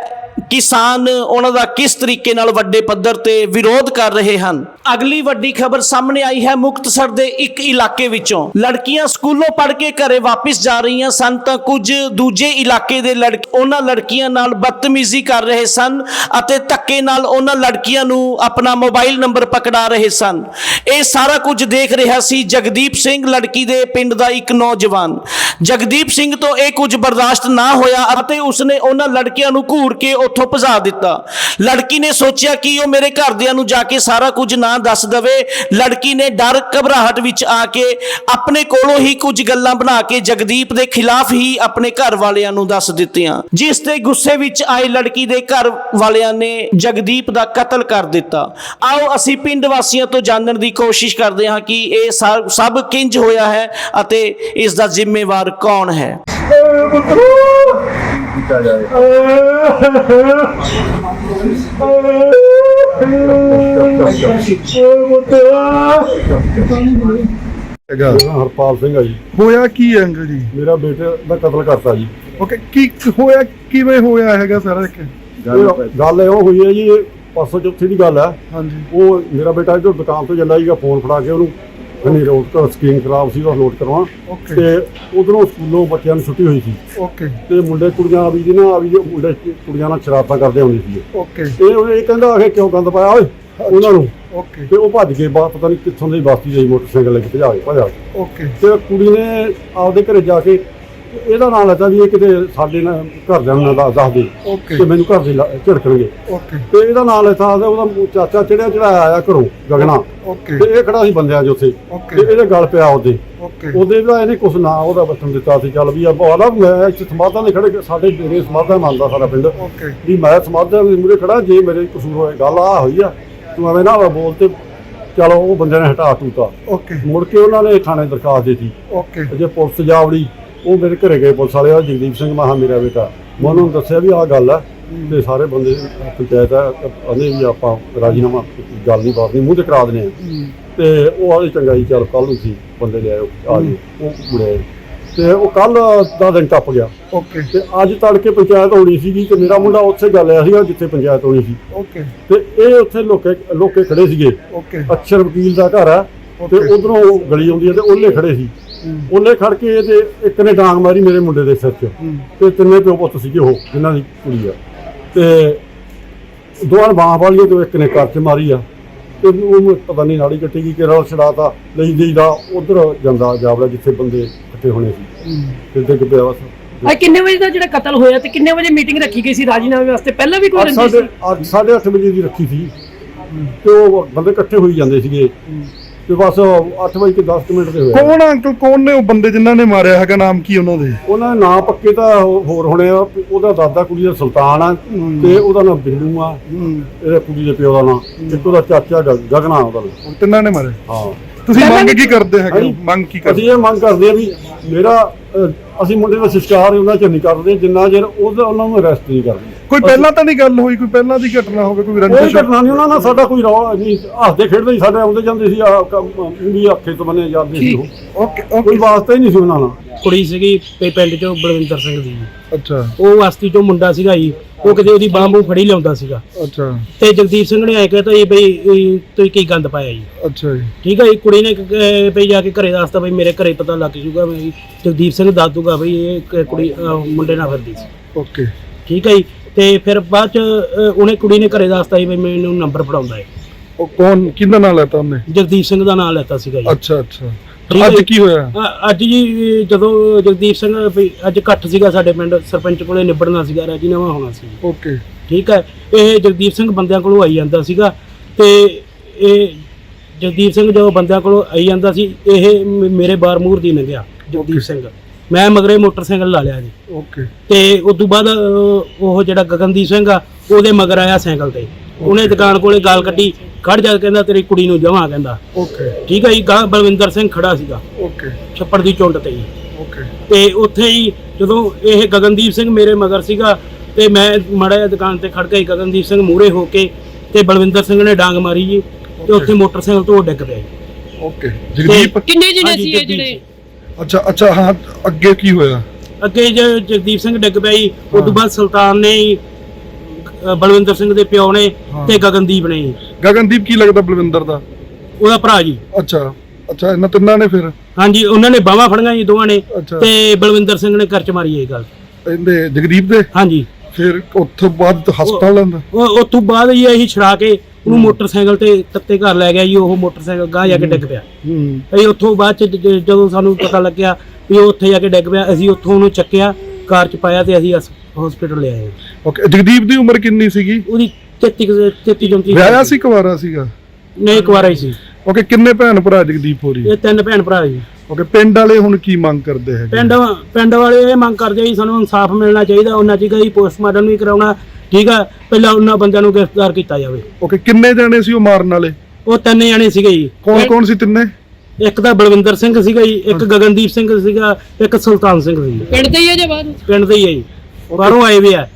A: ਕਿਸਾਨ ਉਹਨਾਂ ਦਾ ਕਿਸ ਤਰੀਕੇ ਨਾਲ ਵੱਡੇ ਪੱਧਰ ਤੇ ਵਿਰੋਧ ਕਰ ਰਹੇ ਹਨ। ਅਗਲੀ ਵੱਡੀ ਖਬਰ ਸਾਹਮਣੇ ਆਈ ਹੈ ਮੁਕਤਸਰ ਦੇ ਇੱਕ ਇਲਾਕੇ ਵਿੱਚੋਂ। ਲੜਕੀਆਂ ਸਕੂਲੋਂ ਪੜ੍ਹ ਕੇ ਘਰੇ ਵਾਪਸ ਜਾ ਰਹੀਆਂ ਸਨ ਤਾਂ ਕੁਝ ਦੂਜੇ ਇਲਾਕੇ ਦੇ ਲੜਕ, ਉਹਨਾਂ ਲੜਕੀਆਂ ਨਾਲ ਬਦਤਮੀਜ਼ੀ ਕਰ ਰਹੇ ਸਨ ਅਤੇ ਧੱਕੇ ਨਾਲ ਉਹਨਾਂ ਲੜਕੀਆਂ ਨੂੰ ਆਪਣਾ ਮੋਬਾਈਲ ਨੰਬਰ ਪਕੜਾ ਰਹੇ ਸਨ। ਇਹ ਸਾਰਾ ਕੁਝ ਦੇਖ ਰਿਹਾ ਸੀ ਜਗਦੀਪ ਸਿੰਘ ਲੜਕੀ ਦੇ ਪਿੰਡ ਦਾ ਇੱਕ ਨੌਜਵਾਨ। ਜਗਦੀਪ ਸਿੰਘ ਤੋਂ ਇਹ ਕੁਝ ਬਰਦਾਸ਼ਤ ਨਾ ਹੋਇਆ ਅਤੇ ਉਸਨੇ ਉਹਨਾਂ ਲੜਕੀਆਂ ਨੂੰ ਘੂਰ ਕੇ ਉੱਥੋਂ ਭਜਾ ਦਿੱਤਾ। ਲੜਕੀ ਨੇ ਸੋਚਿਆ ਕਿ ਉਹ ਮੇਰੇ ਘਰਦਿਆਂ ਨੂੰ ਜਾ ਕੇ ਸਾਰਾ ਕੁਝ ਨਾ ਦੱਸ ਦਵੇ। ਲੜਕੀ ਨੇ ਡਰ ਘਬਰਾਹਟ ਵਿੱਚ ਆ ਕੇ ਆਪਣੇ ਕੋਲੋਂ ਹੀ ਕੁਝ ਗੱਲਾਂ ਬਣਾ ਕੇ ਜਗਦੀਪ ਦੇ ਖਿਲਾਫ ਹੀ ਆਪਣੇ ਘਰ ਵਾਲਿਆਂ ਨੂੰ ਦੱਸ ਦਿੱਤੀਆਂ। ਜਿਸ ਤੇ ਗੁੱਸੇ ਵਿੱਚ ਆਏ ਲੜਕੀ ਦੇ ਘਰ ਵਾਲਿਆਂ ਨੇ ਜਗਦੀਪ ਦਾ ਕਤਲ ਕਰ ਦਿੱਤਾ। ਆਓ ਅਸੀਂ ਪਿੰਡ ਵਾਸੀਆਂ ਤੋਂ ਜਾਣਨ ਦੀ ਕੋਸ਼ਿਸ਼ ਕਰਦੇ ਹਾਂ ਕਿ ਇਹ ਸਾ- ਸਭ ਕਿੰਜ ਹੋਇਆ ਹੈ ਅਤੇ ਇਸ ਦਾ ਜ਼ਿੰਮੇਵਾਰ ਕੌਣ ਹੈ।
H: ਹੈਗਾ। ਹਰਪਾਲ ਸਿੰਘ ਆ ਜੀ।
I: ਹੋਇਆ ਕੀ ਹੈ ਅੰਕਲ ਜੀ?
H: ਮੇਰਾ ਬੇਟੇ ਦਾ ਕਤਲ ਕਰਤਾ ਜੀ।
I: ਓਕੇ ਕੀ ਹੋਇਆ ਕਿਵੇਂ ਹੋਇਆ ਹੈਗਾ ਸਾਰਾ ਇੱਕ?
H: ਇਹ ਗੱਲ ਇਹ ਹੋਈ ਹੈ ਜੀ ਇਹ ਪਰਸੋਂ ਚੌਥੀ ਦੀ ਗੱਲ ਹੈ।
I: ਹਾਂਜੀ।
H: ਉਹ ਮੇਰਾ ਬੇਟਾ ਜਦੋਂ ਦੁਕਾਨ ਤੋਂ ਜਾਂਦਾ ਸੀਗਾ ਫੋਨ ਫੜਾ ਕੇ ਉਹਨੂੰ ਹਨੀ ਰੋਡ ਤੋਂ ਸਕਰੀਨ ਖਰਾਬ ਸੀ ਉਹ ਨੋਟ
I: ਓਕੇ
H: ਤੇ ਉਧਰੋਂ ਸਕੂਲੋਂ ਬੱਚਿਆਂ ਨੂੰ ਛੁੱਟੀ ਹੋਈ ਸੀ।
I: ਓਕੇ
H: ਤੇ ਮੁੰਡੇ ਕੁੜੀਆਂ ਆ ਵੀ ਜੀ ਨਾ ਆ ਵੀ ਜੀ ਮੁੰਡੇ ਕੁੜੀਆਂ ਨਾਲ ਸ਼ਰਾਰਤਾਂ ਕਰਦੇ ਹੁੰਦੇ ਸੀ
I: ਓਕੇ
H: ਇਹ ਉਹ ਇਹ ਕਹਿੰਦਾ ਆਖੇ ਕਿਉਂ ਗੰਦ ਪਾਇਆ ਓਏ ਉਹਨਾਂ ਨੂੰ।
I: ਓਕੇ
H: ਤੇ ਉਹ ਭੱਜ ਕੇ ਬਾਹਰ ਪਤਾ ਨਹੀਂ ਕਿੱਥੋਂ ਦੀ ਬਸਤੀ ਜਾਈ ਮੋਟਰਸਾਈਕਲ ਲੈ ਕੇ ਭਜਾ ਕੇ ਭਜਾ ਕੇ।
I: ਓਕੇ
H: ਤੇ ਕੁੜੀ ਨੇ ਆਪਦੇ ਘਰੇ ਜਾ ਕੇ ਇਹਦਾ ਨਾਂ ਲੈਤਾ ਵੀ ਇਹ ਕਿਤੇ ਸਾਡੇ ਨਾਲ ਘਰਦਿਆਂ ਨੂੰ ਨਾ ਦੱਸ ਦੇ
I: ਓਕੇ
H: ਕਿ ਮੈਨੂੰ ਘਰ ਦੇ ਲਾ- ਝਿੜਕਣਗੇ।
I: ਓਕੇ
H: ਤੇ ਇਹਦਾ ਨਾਂ ਲੈਤਾ ਤੇ ਉਹਦਾ ਚਾਚਾ ਚੜਿਆ ਚੜਾਇਆ ਆਇਆ ਘਰੋਂ ਗਗਨਾ।
I: ਓਕੇ
H: ਤੇ ਇਹ ਖੜਾ ਸੀ ਬੰਦਿਆਂ 'ਚ ਉੱਥੇ
I: ਓਕੇ
H: ਤੇ ਇਹਦੇ ਗੱਲ ਪਿਆ ਉਹਦੇ।
I: ਓਕੇ
H: ਉਹਦੇ ਦਾ ਇਹਨੇ ਕੁਛ ਨਾਂ ਉਹਦਾ ਬਚਨ ਦਿੱਤਾ ਸੀ ਚੱਲ ਵੀ ਆ ਬੋਲਾ ਮੈਂ ਇੱਥੇ ਸਮਾਧਾਂ ਦੇ ਖੜੇ ਸਾਡੇ ਮੇਰੇ ਸਮਾਧਾਂ ਮੰਨਦਾ ਸਾਡਾ ਪਿੰਡ।
I: ਓਕੇ
H: ਵੀ ਮੈਂ ਸਮਾਧਾਂ ਦੇ ਮੂਹਰੇ ਖੜਾ ਜੇ ਮੇਰੇ ਕਸੂਰ ਹੋਏ ਗੱਲ ਆ ਹੋਈ ਆ ਤੂੰ ਐਵੇਂ ਨਾ ਬੋਲ ਤੇ ਚਲੋ ਉਹ ਬੰਦੇ ਨੇ ਹਟਾ ਤੂਤਾ
I: ਓਕੇ
H: ਮੁੜ ਕੇ ਉਹਨਾਂ ਨੇ ਥਾਣੇ ਦਰਖਾਸਤ ਦਿੱਤੀ।
I: ਓਕੇ
H: ਜੇ ਪੁਲਿਸ ਜਾਵੜੀ ਉਹ ਮੇਰੇ ਘਰੇ ਗਏ ਪੁਲਿਸ ਵਾਲੇ ਉਹ ਜਗਦੀਪ ਸਿੰਘ ਮਹਾ ਮੇਰਾ ਬੇਟਾ। ਮੈਂ ਉਹਨਾਂ ਨੂੰ ਦੱਸਿਆ ਵੀ ਆਹ ਗੱਲ ਆ ਤੇ ਸਾਰੇ ਬੰਦੇ ਪੰਚਾਇਤ ਆ ਕਹਿੰਦੇ ਵੀ ਆਪਾਂ ਰਾਜੀਨਾਮਾ ਗੱਲ ਨਹੀਂ ਬਾਤ ਨਹੀਂ ਮੂੰਹ ਤੇ ਕਰਾ ਦਿੰਦੇ ਆ। ਤੇ ਉਹ ਆਲੇ ਚੰਗਾ ਜੀ ਚੱਲ ਕੱਲ ਨੂੰ ਸੀ ਬੰਦੇ ਲਿਆਓ ਆ ਗਏ ਉਹ ਮੁੜੇ ਤੇ ਉਹ ਕੱਲ ਦਾ ਦਿਨ ਟੱਪ ਗਿਆ।
I: ਓਕੇ।
H: ਤੇ ਅੱਜ ਤੜਕੇ ਪੰਚਾਇਤ ਹੋਣੀ ਸੀਗੀ ਤੇ ਮੇਰਾ ਮੁੰਡਾ ਉੱਥੇ ਗੱਲ ਆਇਆ ਸੀਗਾ ਜਿੱਥੇ ਪੰਚਾਇਤ ਹੋਣੀ ਸੀ।
I: ਓਕੇ।
H: ਤੇ ਇਹ ਉੱਥੇ ਲੋਕੇ ਲੋਕੇ ਖੜੇ ਸੀਗੇ।
I: ਓਕੇ।
H: ਅਕਸ਼ਰ ਵਕੀਲ ਦਾ ਘਰ ਆ ਤੇ. ਉਧਰੋਂ ਗਲੀ ਆਉਂਦੀ ਹੈ ਤੇ ਉਹਲੇ ਖੜੇ ਸੀ। ਉਹਨੇ ਖੜ ਕੇ ਤੇ ਇੱਕ ਨੇ ਡਾਂਗ ਮਾਰੀ ਮੇਰੇ ਮੁੰਡੇ ਦੇ ਸਿਰ 'ਚ। ਤੇ ਤਿੰਨੇ ਪਿਓ ਪੁੱਤ ਸੀਗੇ ਉਹ ਜਿਨ੍ਹਾਂ ਦੀ ਕੁੜੀ ਆ। ਤੇ ਦੋਵਾਂ ਬਾਹਾਂ ਵਾਲੀਆਂ ਤੋਂ ਇੱਕ ਨੇ ਘਰ 'ਚ ਮਾਰੀ ਆ। ਤੇ ਉਹ ਪਤਾ ਨਹੀਂ ਨਾੜੀ ਕੱਟੀ ਗਈ ਕਿ ਰਲ ਛੜਾਤਾ ਲਈ ਦੀ ਦਾ ਉਧਰ ਜਾਂਦਾ ਜਾਵੜਾ ਜਿੱਥੇ ਬੰਦੇ ਇਕੱਠੇ ਹੋਣੇ ਸੀ। ਤੇ ਡਿੱਗ ਪਿਆ ਬਸ।
G: ਅੱਜ ਕਿੰਨੇ ਵਜੇ ਦਾ ਜਿਹੜਾ ਕਤਲ ਹੋਇਆ ਤੇ ਕਿੰਨੇ ਵਜੇ ਮੀਟਿੰਗ ਰੱਖੀ ਗਈ ਸੀ ਰਾਜੀਨਾਮੇ ਵਾਸਤੇ? ਪਹਿਲਾਂ ਵੀ ਕੋਈ ਰੰਜਿਸ਼ ਸੀ?
H: ਅੱਠ ਸਾਢੇ ਅੱਠ ਵਜੇ ਦੀ ਰੱਖੀ ਸੀ। ਤੇ ਉਹ ਬੰਦੇ ਇਕੱਠੇ ਹੋਈ ਜਾਂਦੇ ਸੀਗੇ। ਤੇ ਬਸ 8 ਵਜੇ ਤੇ 10 ਮਿੰਟ ਦੇ ਹੋਏ
I: ਕੌਣ ਆ? ਅੰਕਲ ਕੌਣ ਨੇ ਉਹ ਬੰਦੇ ਜਿਨ੍ਹਾਂ ਨੇ ਮਾਰਿਆ ਹੈਗਾ? ਨਾਮ ਕੀ ਉਹਨਾਂ ਦੇ?
H: ਉਹਨਾਂ ਦੇ ਨਾਂ ਪੱਕੇ ਤਾਂ ਹੋਰ ਹੋਣੇ ਆ। ਉਹਦਾ ਦਾਦਾ ਕੁੜੀ ਦਾ ਸੁਲਤਾਨ ਆ ਤੇ ਉਹਦਾ ਨਾਮ ਬਿੰਦੂ ਆ। ਇਹਦੇ ਕੁੜੀ ਦੇ ਪਿਓ ਦਾ ਨਾਮ। ਇੱਕ ਉਹਦਾ ਚਾਚਾ ਗਗਨਾ ਉਹਦਾ ਨਾਮ
I: ਉਹ ਤਿੰਨਾਂ ਨੇ ਮਾਰੇ?
H: ਹਾਂ।
I: ਤੁਸੀਂ ਮੰਗ ਕੀ ਕਰਦੇ ਹੈਗੇ। ਮੰਗ ਕੀ ਕਰਦੇ?
H: ਅਸੀਂ ਇਹ ਮੰਗ ਕਰਦੇ ਆ ਵੀ ਮੇਰਾ ਅਸੀਂ ਮੁੰਡੇ ਦਾ ਸੰਸਕਾਰ ਉਹਨਾਂ ਚਿਰ ਨਹੀਂ ਕਰਦੇ ਜਿੰਨਾ ਚਿਰ ਉਹਦਾ ਉਹਨਾਂ ਨੂੰ ਅਰੈਸਟ ਨਹੀਂ ਕਰਦੇ।
I: ਕੋਈ ਪਹਿਲਾਂ ਤਾਂ ਨਹੀਂ ਗੱਲ ਹੋਈ ਕੋਈ ਪਹਿਲਾਂ ਦੀ ਘਟਨਾ ਹੋਵੇ ਕੋਈ
H: ਕੋਈ
I: ਰੰਜਿਸ਼
H: ਘਟਨਾ ਨਹੀਂ ਉਹਨਾਂ ਨਾਲ ਸਾਡਾ ਕੋਈ ਰੌਲਾ ਨਹੀਂ। ਹੱਸਦੇ ਖੇਡਦੇ ਹੀ ਸਾਡੇ ਆਉਂਦੇ ਜਾਂਦੇ ਸੀ ਆ ਵੀ ਅੱਖੇ ਤੋਂ ਬੰਨੇ ਜਾਂਦੇ ਸੀ ਉਹ।
I: ਓਕੇ
H: ਕੋਈ ਵਾਸਤਾ ਹੀ ਨਹੀਂ ਸੀ ਉਹਨਾਂ ਨਾਲ।
G: ਕੁੜੀ ਸੀਗੀ ਪਿੰਡ ਚੋਂ ਬਲਵਿੰਦਰ ਸਿੰਘ ਦੀ।
I: ਅੱਛਾ।
G: ਉਹ ਵਸਤੀ ਚੋਂ ਮੁੰਡਾ ਸੀਗਾ ਜੀ। ਉਹ ਕਿਤੇ ਉਹਦੀ ਬਾਂਹ ਬੂਹ ਫੜੀ ਲਿਆਉਂਦਾ ਸੀਗਾ।
I: ਅੱਛਾ।
G: ਤੇ ਜਗਦੀਪ ਸਿੰਘ ਨੇ ਆਇਆ ਕਹਤਾ ਜੀ ਬਈ ਇਹ ਤੁਸੀਂ ਕੀ ਗੰਦ ਪਾਇਆ ਜੀ?
I: ਅੱਛਾ ਜੀ।
G: ਠੀਕ ਹੈ ਜੀ ਕੁੜੀ ਨੇ ਕ- ਬਈ ਜਾ ਕੇ ਘਰੇ ਦੱਸਤਾ ਬਈ ਮੇਰੇ ਘਰੇ ਪਤਾ ਲੱਗ ਜੂਗਾ ਬਈ ਜਗਦੀਪ ਸਿੰਘ ਦੱਸ ਦੂਗਾ ਬਈ ਇਹ ਕ- ਕੁੜੀ ਅਹ, ਮੁੰਡੇ ਨਾਲ ਫਿਰਦੀ ਸੀ।
I: ਓਕੇ।
G: ਠੀਕ ਹੈ ਜੀ ਤੇ ਫਿਰ ਬਾਅਦ ਚ ਅਹ, ਉਹਨੇ ਕੁੜੀ ਨੇ ਘਰੇ ਦੱਸਤਾ ਜੀ ਬਈ ਮੈਨੂੰ ਨੰਬਰ ਫੜਾਉਂਦਾ ਹੈ।
I: ਉਹ ਕੌਣ ਕਿਹਦਾ ਨਾਮ ਲੈਤਾ ਉਹਨੇ?
G: ਜਗਦੀਪ ਸਿੰਘ ਦਾ ਨਾਮ ਲੈਤਾ ਸੀਗਾ ਜੀ।
I: ਅੱਛਾ ਅੱਛਾ। ਅੱਜ। ਕੀ ਹੋਇਆ?
G: ਅ- ਅੱਜ ਜੀ ਜਦੋਂ ਜਗਦੀਪ ਸਿੰਘ ਵੀ ਅੱਜ ਇਕੱਠ ਸੀਗਾ ਸਾਡੇ ਪਿੰਡ ਸਰਪੰਚ ਕੋਲੇ ਨਿਬੜਨਾ ਸੀਗਾ ਰਾਜੀਨਾਮਾ ਹੋਣਾ ਸੀ।
I: ਓਕੇ।
G: ਠੀਕ ਹੈ ਇਹ ਜਗਦੀਪ ਸਿੰਘ ਬੰਦਿਆਂ ਕੋਲੋਂ ਆਈ ਜਾਂਦਾ ਸੀਗਾ ਤੇ ਇਹ ਜਗਦੀਪ ਸਿੰਘ ਜਦੋਂ ਬੰਦਿਆਂ ਕੋਲੋਂ ਆਈ ਜਾਂਦਾ ਸੀ ਇਹ ਮ- ਮੇਰੇ ਬਾਰ ਮੂਹਰ ਦੀ ਲੰਘਿਆ ਜਗਦੀਪ ਸਿੰਘ। ਮੈਂ ਮਗਰੇ ਮੋਟਰਸਾਈਕਲ ਲਾ ਲਿਆ ਜੀ।
I: ਓਕੇ।
G: ਤੇ ਉਸ ਤੋਂ ਬਾਅਦ ਅ, ਉਹ ਜਿਹੜਾ ਗਗਨਦੀਪ ਸਿੰਘ ਆ ਉਹਦੇ ਮਗਰ ਆਇਆ ਸਾਈਕਲ ਤੇ। ਉਹਨੇ ਦੁਕਾਨ ਕੋਲੇ ਗਾਲ ਕੱਢੀ ਖੜ ਜਾ ਕਹਿੰਦਾ ਤੇਰੀ ਕੁੜੀ ਨੂੰ ਜਮਾ ਕਹਿੰਦਾ।
I: ਓਕੇ
G: ਠੀਕ ਹੈ ਜੀ ਗਾਂ ਬਲਵਿੰਦਰ ਸਿੰਘ ਖੜਾ ਸੀਗਾ।
I: ਓਕੇ
G: ਛੱਪੜ ਦੀ ਚੁੰਡ ਤੇ ਜੀ।
I: ਓਕੇ
G: ਤੇ ਉੱਥੇ ਹੀ ਜਦੋਂ ਇਹ ਗਗਨਦੀਪ ਸਿੰਘ ਮੇਰੇ ਮਗਰ ਸੀਗਾ ਤੇ ਮੈਂ ਮਾੜਾ ਜਿਹਾ ਦੁਕਾਨ ਤੇ ਖੜ ਕੇ ਗਗਨਦੀਪ ਸਿੰਘ ਮੂਰੇ ਹੋ ਕੇ ਤੇ ਬਲਵਿੰਦਰ ਸਿੰਘ ਨੇ ਡਾਂਗ ਮਾਰੀ ਜੀ ਤੇ ਉੱਥੇ ਮੋਟਰਸਾਈਕਲ ਤੋਂ ਉਹ ਡਿੱਗ ਪਿਆ ਜੀ।
I: ਓਕੇ ਜਗਦੀਪ?
G: ਕਿੰਨੇ ਜਿਹਨੇ ਸੀ ਇਹ ਜਿਹੜੇ?
I: ਅੱਛਾ ਅੱਛਾ ਹਾਂ ਅੱਗੇ ਕੀ ਹੋਇਆ?
G: ਅੱਗੇ ਜ- ਜਗਦੀਪ ਸਿੰਘ ਡਿੱਗ ਪਿਆ ਜੀ ਉਸ ਤੋਂ ਬਾਅਦ ਸੁਲਤਾਨ ਨੇ ਜੀ, ਅ, ਬਲਵਿੰਦਰ ਸਿੰਘ ਦੇ ਪਿਓ ਨੇ। ਤੇ ਗਗਨਦੀਪ ਨੇ। ਜੀ,
I: ਗਗਨਦੀਪ ਕੀ ਲੱਗਦਾ ਬਲਵਿੰਦਰ ਦਾ?
G: ਉਹਦਾ ਭਰਾ ਜੀ।
I: ਅੱਛਾ ਅੱਛਾ ਇਹਨਾਂ ਤਿੰਨਾਂ ਨੇ ਫਿਰ?
G: ਹਾਂਜੀ ਉਹਨਾਂ ਨੇ ਬਾਹਾਂ ਫੜੀਆਂ ਜੀ ਦੋਵਾਂ ਨੇ
I: ਅੱਛਾ।
G: ਤੇ ਬਲਵਿੰਦਰ ਸਿੰਘ ਨੇ ਕਰਚ ਮਾਰੀ ਇਹ ਗੱਲ।
I: ਇਹਦੇ ਜਗਦੀਪ ਦੇ?
G: ਹਾਂਜੀ।
I: ਫਿਰ ਉੱਥੋਂ ਬਾਅਦ ਹਸਪਤਾਲ ਲੈਂਦਾ?
G: ਉਹ ਉਸ ਤੋਂ ਬਾਅਦ ਜੀ ਅਸੀਂ ਛੜਾ ਕੇ ਉਹਨੂੰ ਮੋਟਰਸਾਈਕਲ ਤੇ ਤੱਤੇ ਘਰ ਲੈ ਗਿਆ ਜੀ ਉਹ ਮੋਟਰਸਾਈਕਲ ਗਾਂ ਜਾ ਕੇ ਡਿੱਗ ਪਿਆ।
I: ਹੂੰ।
G: ਅਸੀਂ ਉੱਥੋਂ ਬਾਅਦ ਚ ਜ- ਜ- ਜਦੋਂ ਸਾਨੂੰ ਪਤਾ ਲੱਗਿਆ ਵੀ ਉਹ ਉੱਥੇ ਜਾ ਕੇ ਡਿੱਗ ਪਿਆ ਅਸੀਂ ਉੱਥੋਂ ਉਹਨੂੰ ਚੱਕਿਆ ਕਾਰ ਚ ਪਾਇਆ ਤੇ ਅਸੀਂ ਹਸਪੀਟਲ ਲੈ ਆਏ।
I: ਓਕੇ ਜਗਦੀਪ ਦੀ ਉਮਰ ਕਿੰਨੀ ਸੀਗੀ?
G: ਉਹਦੀ 33 ਕੁ- 33 34
I: ਵਿਆਹਿਆ ਸੀ। ਕੁਵਾਰਾ ਸੀਗਾ?
G: ਨਹੀਂ ਇੱਕ ਵਾਰ ਹੀ ਸੀ।
I: ਓਕੇ ਕਿੰਨੇ ਭੈਣ ਭਰਾ ਜਗਦੀਪ ਹੋਰੀ?
G: ਇਹ ਤਿੰਨ ਭੈਣ ਭਰਾ ਜੀ।
I: ਓਕੇ ਪਿੰਡ ਵਾਲੇ ਹੁਣ ਕੀ ਮੰਗ ਕਰਦੇ ਹੈਗੇ?
G: ਪਿੰਡ ਪਿੰਡ ਵਾਲੇ ਇਹ ਮੰਗ ਕਰਦੇ ਜੀ ਸਾਨੂੰ ਇਨਸਾਫ ਮਿਲਣਾ ਚਾਹੀਦਾ ਉਹਨਾਂ ਚੀਜ਼ ਹੀ ਪੋਸਟਮਾਰਟਮ ਵੀ ਕਰਾਉਣਾ। ਠੀਕ ਆ ਪਹਿਲਾਂ ਉਹਨਾਂ ਬੰਦਿਆਂ ਨੂੰ ਗ੍ਰਿਫਤਾਰ ਕੀਤਾ ਜਾਵੇ।
I: ਓਕੇ ਕਿੰਨੇ ਜਾਣੇ ਸੀ ਉਹ ਮਾਰਨ ਵਾਲੇ?
G: ਉਹ ਤਿੰਨ ਜਣੇ ਸੀਗੇ ਜੀ।
I: ਕੌਣ ਕੌਣ ਸੀ ਤਿੰਨੇ?
G: ਇੱਕ ਤਾਂ ਬਲਵਿੰਦਰ ਸਿੰਘ ਸੀਗਾ ਜੀ ਇੱਕ ਗਗਨਦੀਪ ਸਿੰਘ ਸੀਗਾ ਇੱਕ ਸੁਲਤਾਨ ਸਿੰਘ ਸੀ
F: ਪਿੰਡ ਤੇ ਹੀ ਹੈ ਜੇ ਬਾਅਦ
G: ਪਿੰਡ ਦੇ ਹੀ ਹੈ ਜੀ। ਬਾਹਰੋਂ ਆਏ ਵੀ ਆ।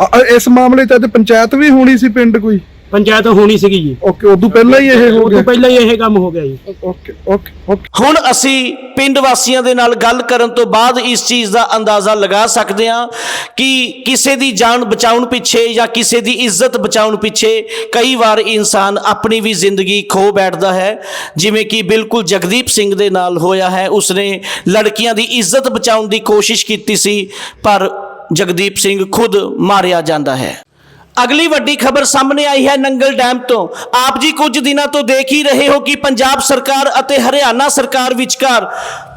I: ਆ- ਇਸ ਮਾਮਲੇ 'ਚ ਅੱਜ ਪੰਚਾਇਤ ਵੀ ਹੋਣੀ ਸੀ ਪਿੰਡ ਕੋਈ?
G: ਪੰਚਾਇਤ ਹੋਣੀ ਸੀਗੀ ਜੀ।
I: ਓਕੇ ਉਦੋਂ ਪਹਿਲਾਂ ਹੀ ਇਹ ਹੋ
G: ਉਹ ਤੋਂ
I: ਗਿਆ।
G: ਪਹਿਲਾਂ ਹੀ ਇਹ ਕੰਮ ਹੋ ਗਿਆ ਜੀ।
I: Okay okay okay.
A: ਹੁਣ ਅਸੀਂ ਪਿੰਡ ਵਾਸੀਆਂ ਦੇ ਨਾਲ ਗੱਲ ਕਰਨ ਤੋਂ ਬਾਅਦ ਇਸ ਚੀਜ਼ ਦਾ ਅੰਦਾਜ਼ਾ ਲਗਾ ਸਕਦੇ ਹਾਂ ਕਿ ਕਿਸੇ ਦੀ ਜਾਨ ਬਚਾਉਣ ਪਿੱਛੇ ਜਾਂ ਕਿਸੇ ਦੀ ਇੱਜ਼ਤ ਬਚਾਉਣ ਪਿੱਛੇ ਕਈ ਵਾਰ ਇਨਸਾਨ ਆਪਣੀ ਵੀ ਜ਼ਿੰਦਗੀ ਖੋ ਬੈਠਦਾ ਹੈ। ਜਿਵੇਂ ਕਿ ਬਿਲਕੁਲ ਜਗਦੀਪ ਸਿੰਘ ਦੇ ਨਾਲ ਹੋਇਆ ਹੈ। ਉਸਨੇ ਲੜਕੀਆਂ ਦੀ ਇੱਜ਼ਤ ਬਚਾਉਣ ਦੀ ਕੋਸ਼ਿਸ਼ ਕੀਤੀ ਸੀ ਪਰ ਜਗਦੀਪ ਸਿੰਘ ਖੁਦ ਮਾਰਿਆ ਜਾਂਦਾ ਹੈ। ਅਗਲੀ ਵੱਡੀ ਖਬਰ ਸਾਹਮਣੇ ਆਈ ਹੈ ਨੰਗਲ ਡੈਮ ਤੋਂ। ਆਪ ਜੀ ਕੁਝ ਦਿਨਾਂ ਤੋਂ ਦੇਖ ਹੀ ਰਹੇ ਹੋ ਕਿ ਪੰਜਾਬ ਸਰਕਾਰ ਅਤੇ ਹਰਿਆਣਾ ਸਰਕਾਰ ਵਿਚਕਾਰ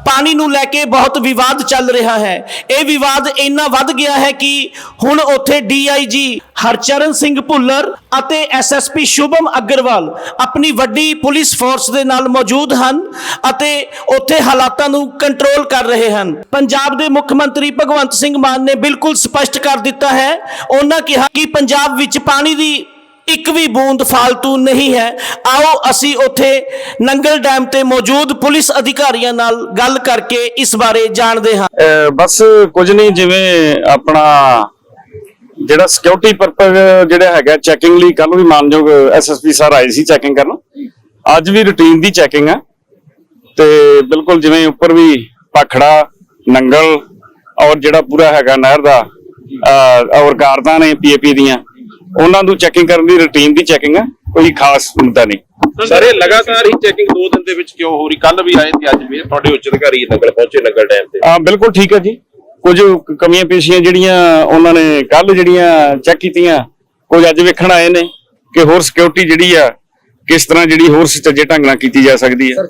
A: ਪਾਣੀ ਨੂੰ ਲੈ ਕੇ ਬਹੁਤ ਵਿਵਾਦ ਚੱਲ ਰਿਹਾ ਹੈ। ਇਹ ਵਿਵਾਦ ਇੰਨਾ ਵੱਧ ਗਿਆ ਹੈ ਕਿ ਹੁਣ ਉੱਥੇ ਡੀਆਈਜੀ ਹਰਚਰਨ ਸਿੰਘ ਭੁੱਲਰ ਅਤੇ ਐਸਐਸਪੀ ਸ਼ੁਭਮ ਅਗਰਵਾਲ ਆਪਣੀ ਵੱਡੀ ਪੁਲਿਸ ਫੋਰਸ ਦੇ ਨਾਲ ਮੌਜੂਦ ਹਨ ਅਤੇ ਉੱਥੇ ਹਾਲਾਤਾਂ ਨੂੰ ਕੰਟਰੋਲ ਕਰ ਰਹੇ ਹਨ। ਪੰਜਾਬ ਦੇ ਮੁੱਖ ਮੰਤਰੀ ਭਗਵੰਤ ਸਿੰਘ ਮਾਨ ਨੇ ਬਿਲਕੁਲ ਸਪਸ਼ਟ ਕਰ ਦਿੱਤਾ ਹੈ। ਉਹਨਾਂ ਕਿਹਾ ਕਿ ਪੰਜਾਬ ਵਿੱਚ ਪਾਣੀ ਦੀ ਇੱਕ ਵੀ ਬੂੰਦ ਫਾਲਤੂ ਨਹੀਂ ਹੈ। ਆਓ ਅਸੀਂ ਉੱਥੇ ਨੰਗਲ ਡੈਮ ਤੇ ਮੌਜੂਦ ਪੁਲਿਸ ਅਧਿਕਾਰੀਆਂ ਨਾਲ ਗੱਲ ਕਰਕੇ ਇਸ ਬਾਰੇ ਜਾਣਦੇ ਹਾਂ।
J: ਬਸ ਕੁਝ ਨਹੀਂ, ਜਿਵੇਂ ਆਪਣਾ ਜਿਹੜਾ ਸਿਕਿਉਰਿਟੀ ਪਰਪਸ ਜਿਹੜਾ ਹੈਗਾ ਚੈਕਿੰਗ ਲਈ ਕੱਲ ਵੀ ਮਾਨਯੋਗ ਐਸਐਸਪੀ ਸਰ ਆਏ ਸੀ ਚੈਕਿੰਗ ਕਰਨ। ਅੱਜ ਵੀ ਰੁਟੀਨ ਦੀ ਚੈਕਿੰਗ ਆ। ਤੇ ਬਿਲਕੁਲ ਜਿਵੇਂ ਉੱਪਰ ਵੀ ਪਾਖੜਾ, ਨੰਗਲ ਔਰ ਜਿਹੜਾ ਪੂਰਾ ਹੈਗਾ ਨਹਿਰ ਦਾ, ਅਹ ਔਰ ਕਾਰਦਾਂ ਨੇ ਪੀਏਪੀ ਦੀਆਂ। ਉਹਨਾਂ ਨੂੰ ਚੈਕਿੰਗ ਕਰਨ ਦੀ ਰੁਟੀਨ ਦੀ ਚੈਕਿੰਗ ਆ ਕੋਈ ਖਾਸ ਮੁੱਦਾ ਨਹੀਂ।
K: ਸਰ ਇਹ ਲਗਾਤਾਰ ਹੀ ਚੈਕਿੰਗ ਦੋ ਦਿਨ ਦੇ ਵਿੱਚ ਕਿਉਂ ਹੋ ਰਹੀ? ਕੱਲ ਵੀ ਆਏ ਤੇ ਅੱਜ ਵੀ। ਤੁਹਾਡੇ ਉੱਚ ਅਧਿਕਾਰੀ ਨਗਰ ਪਹੁੰਚੇ ਨਗਰ ਡੈਮ ਤੇ।
J: ਆ ਬਿਲਕੁਲ ਠੀਕ ਹੈ ਜੀ। ਕੁਝ ਕਮੀਆਂ ਪੇਸ਼ੀਆਂ ਜਿਹੜੀਆਂ ਉਹਨਾਂ ਨੇ ਕੱਲ ਜਿਹੜੀਆਂ ਚੈੱਕ ਕੀਤੀਆਂ ਕੁਝ ਅੱਜ ਵੇਖਣ ਆਏ ਨੇ ਕਿ ਹੋਰ ਸਿਕਿਉਰਿਟੀ ਜਿਹੜੀ ਆ ਕਿਸ ਤਰ੍ਹਾਂ ਜਿਹੜੀ ਹੋਰ ਸੁਚੱਜੇ ਢੰਗ ਨਾਲ ਕੀਤੀ ਜਾ ਸਕਦੀ ਹੈ।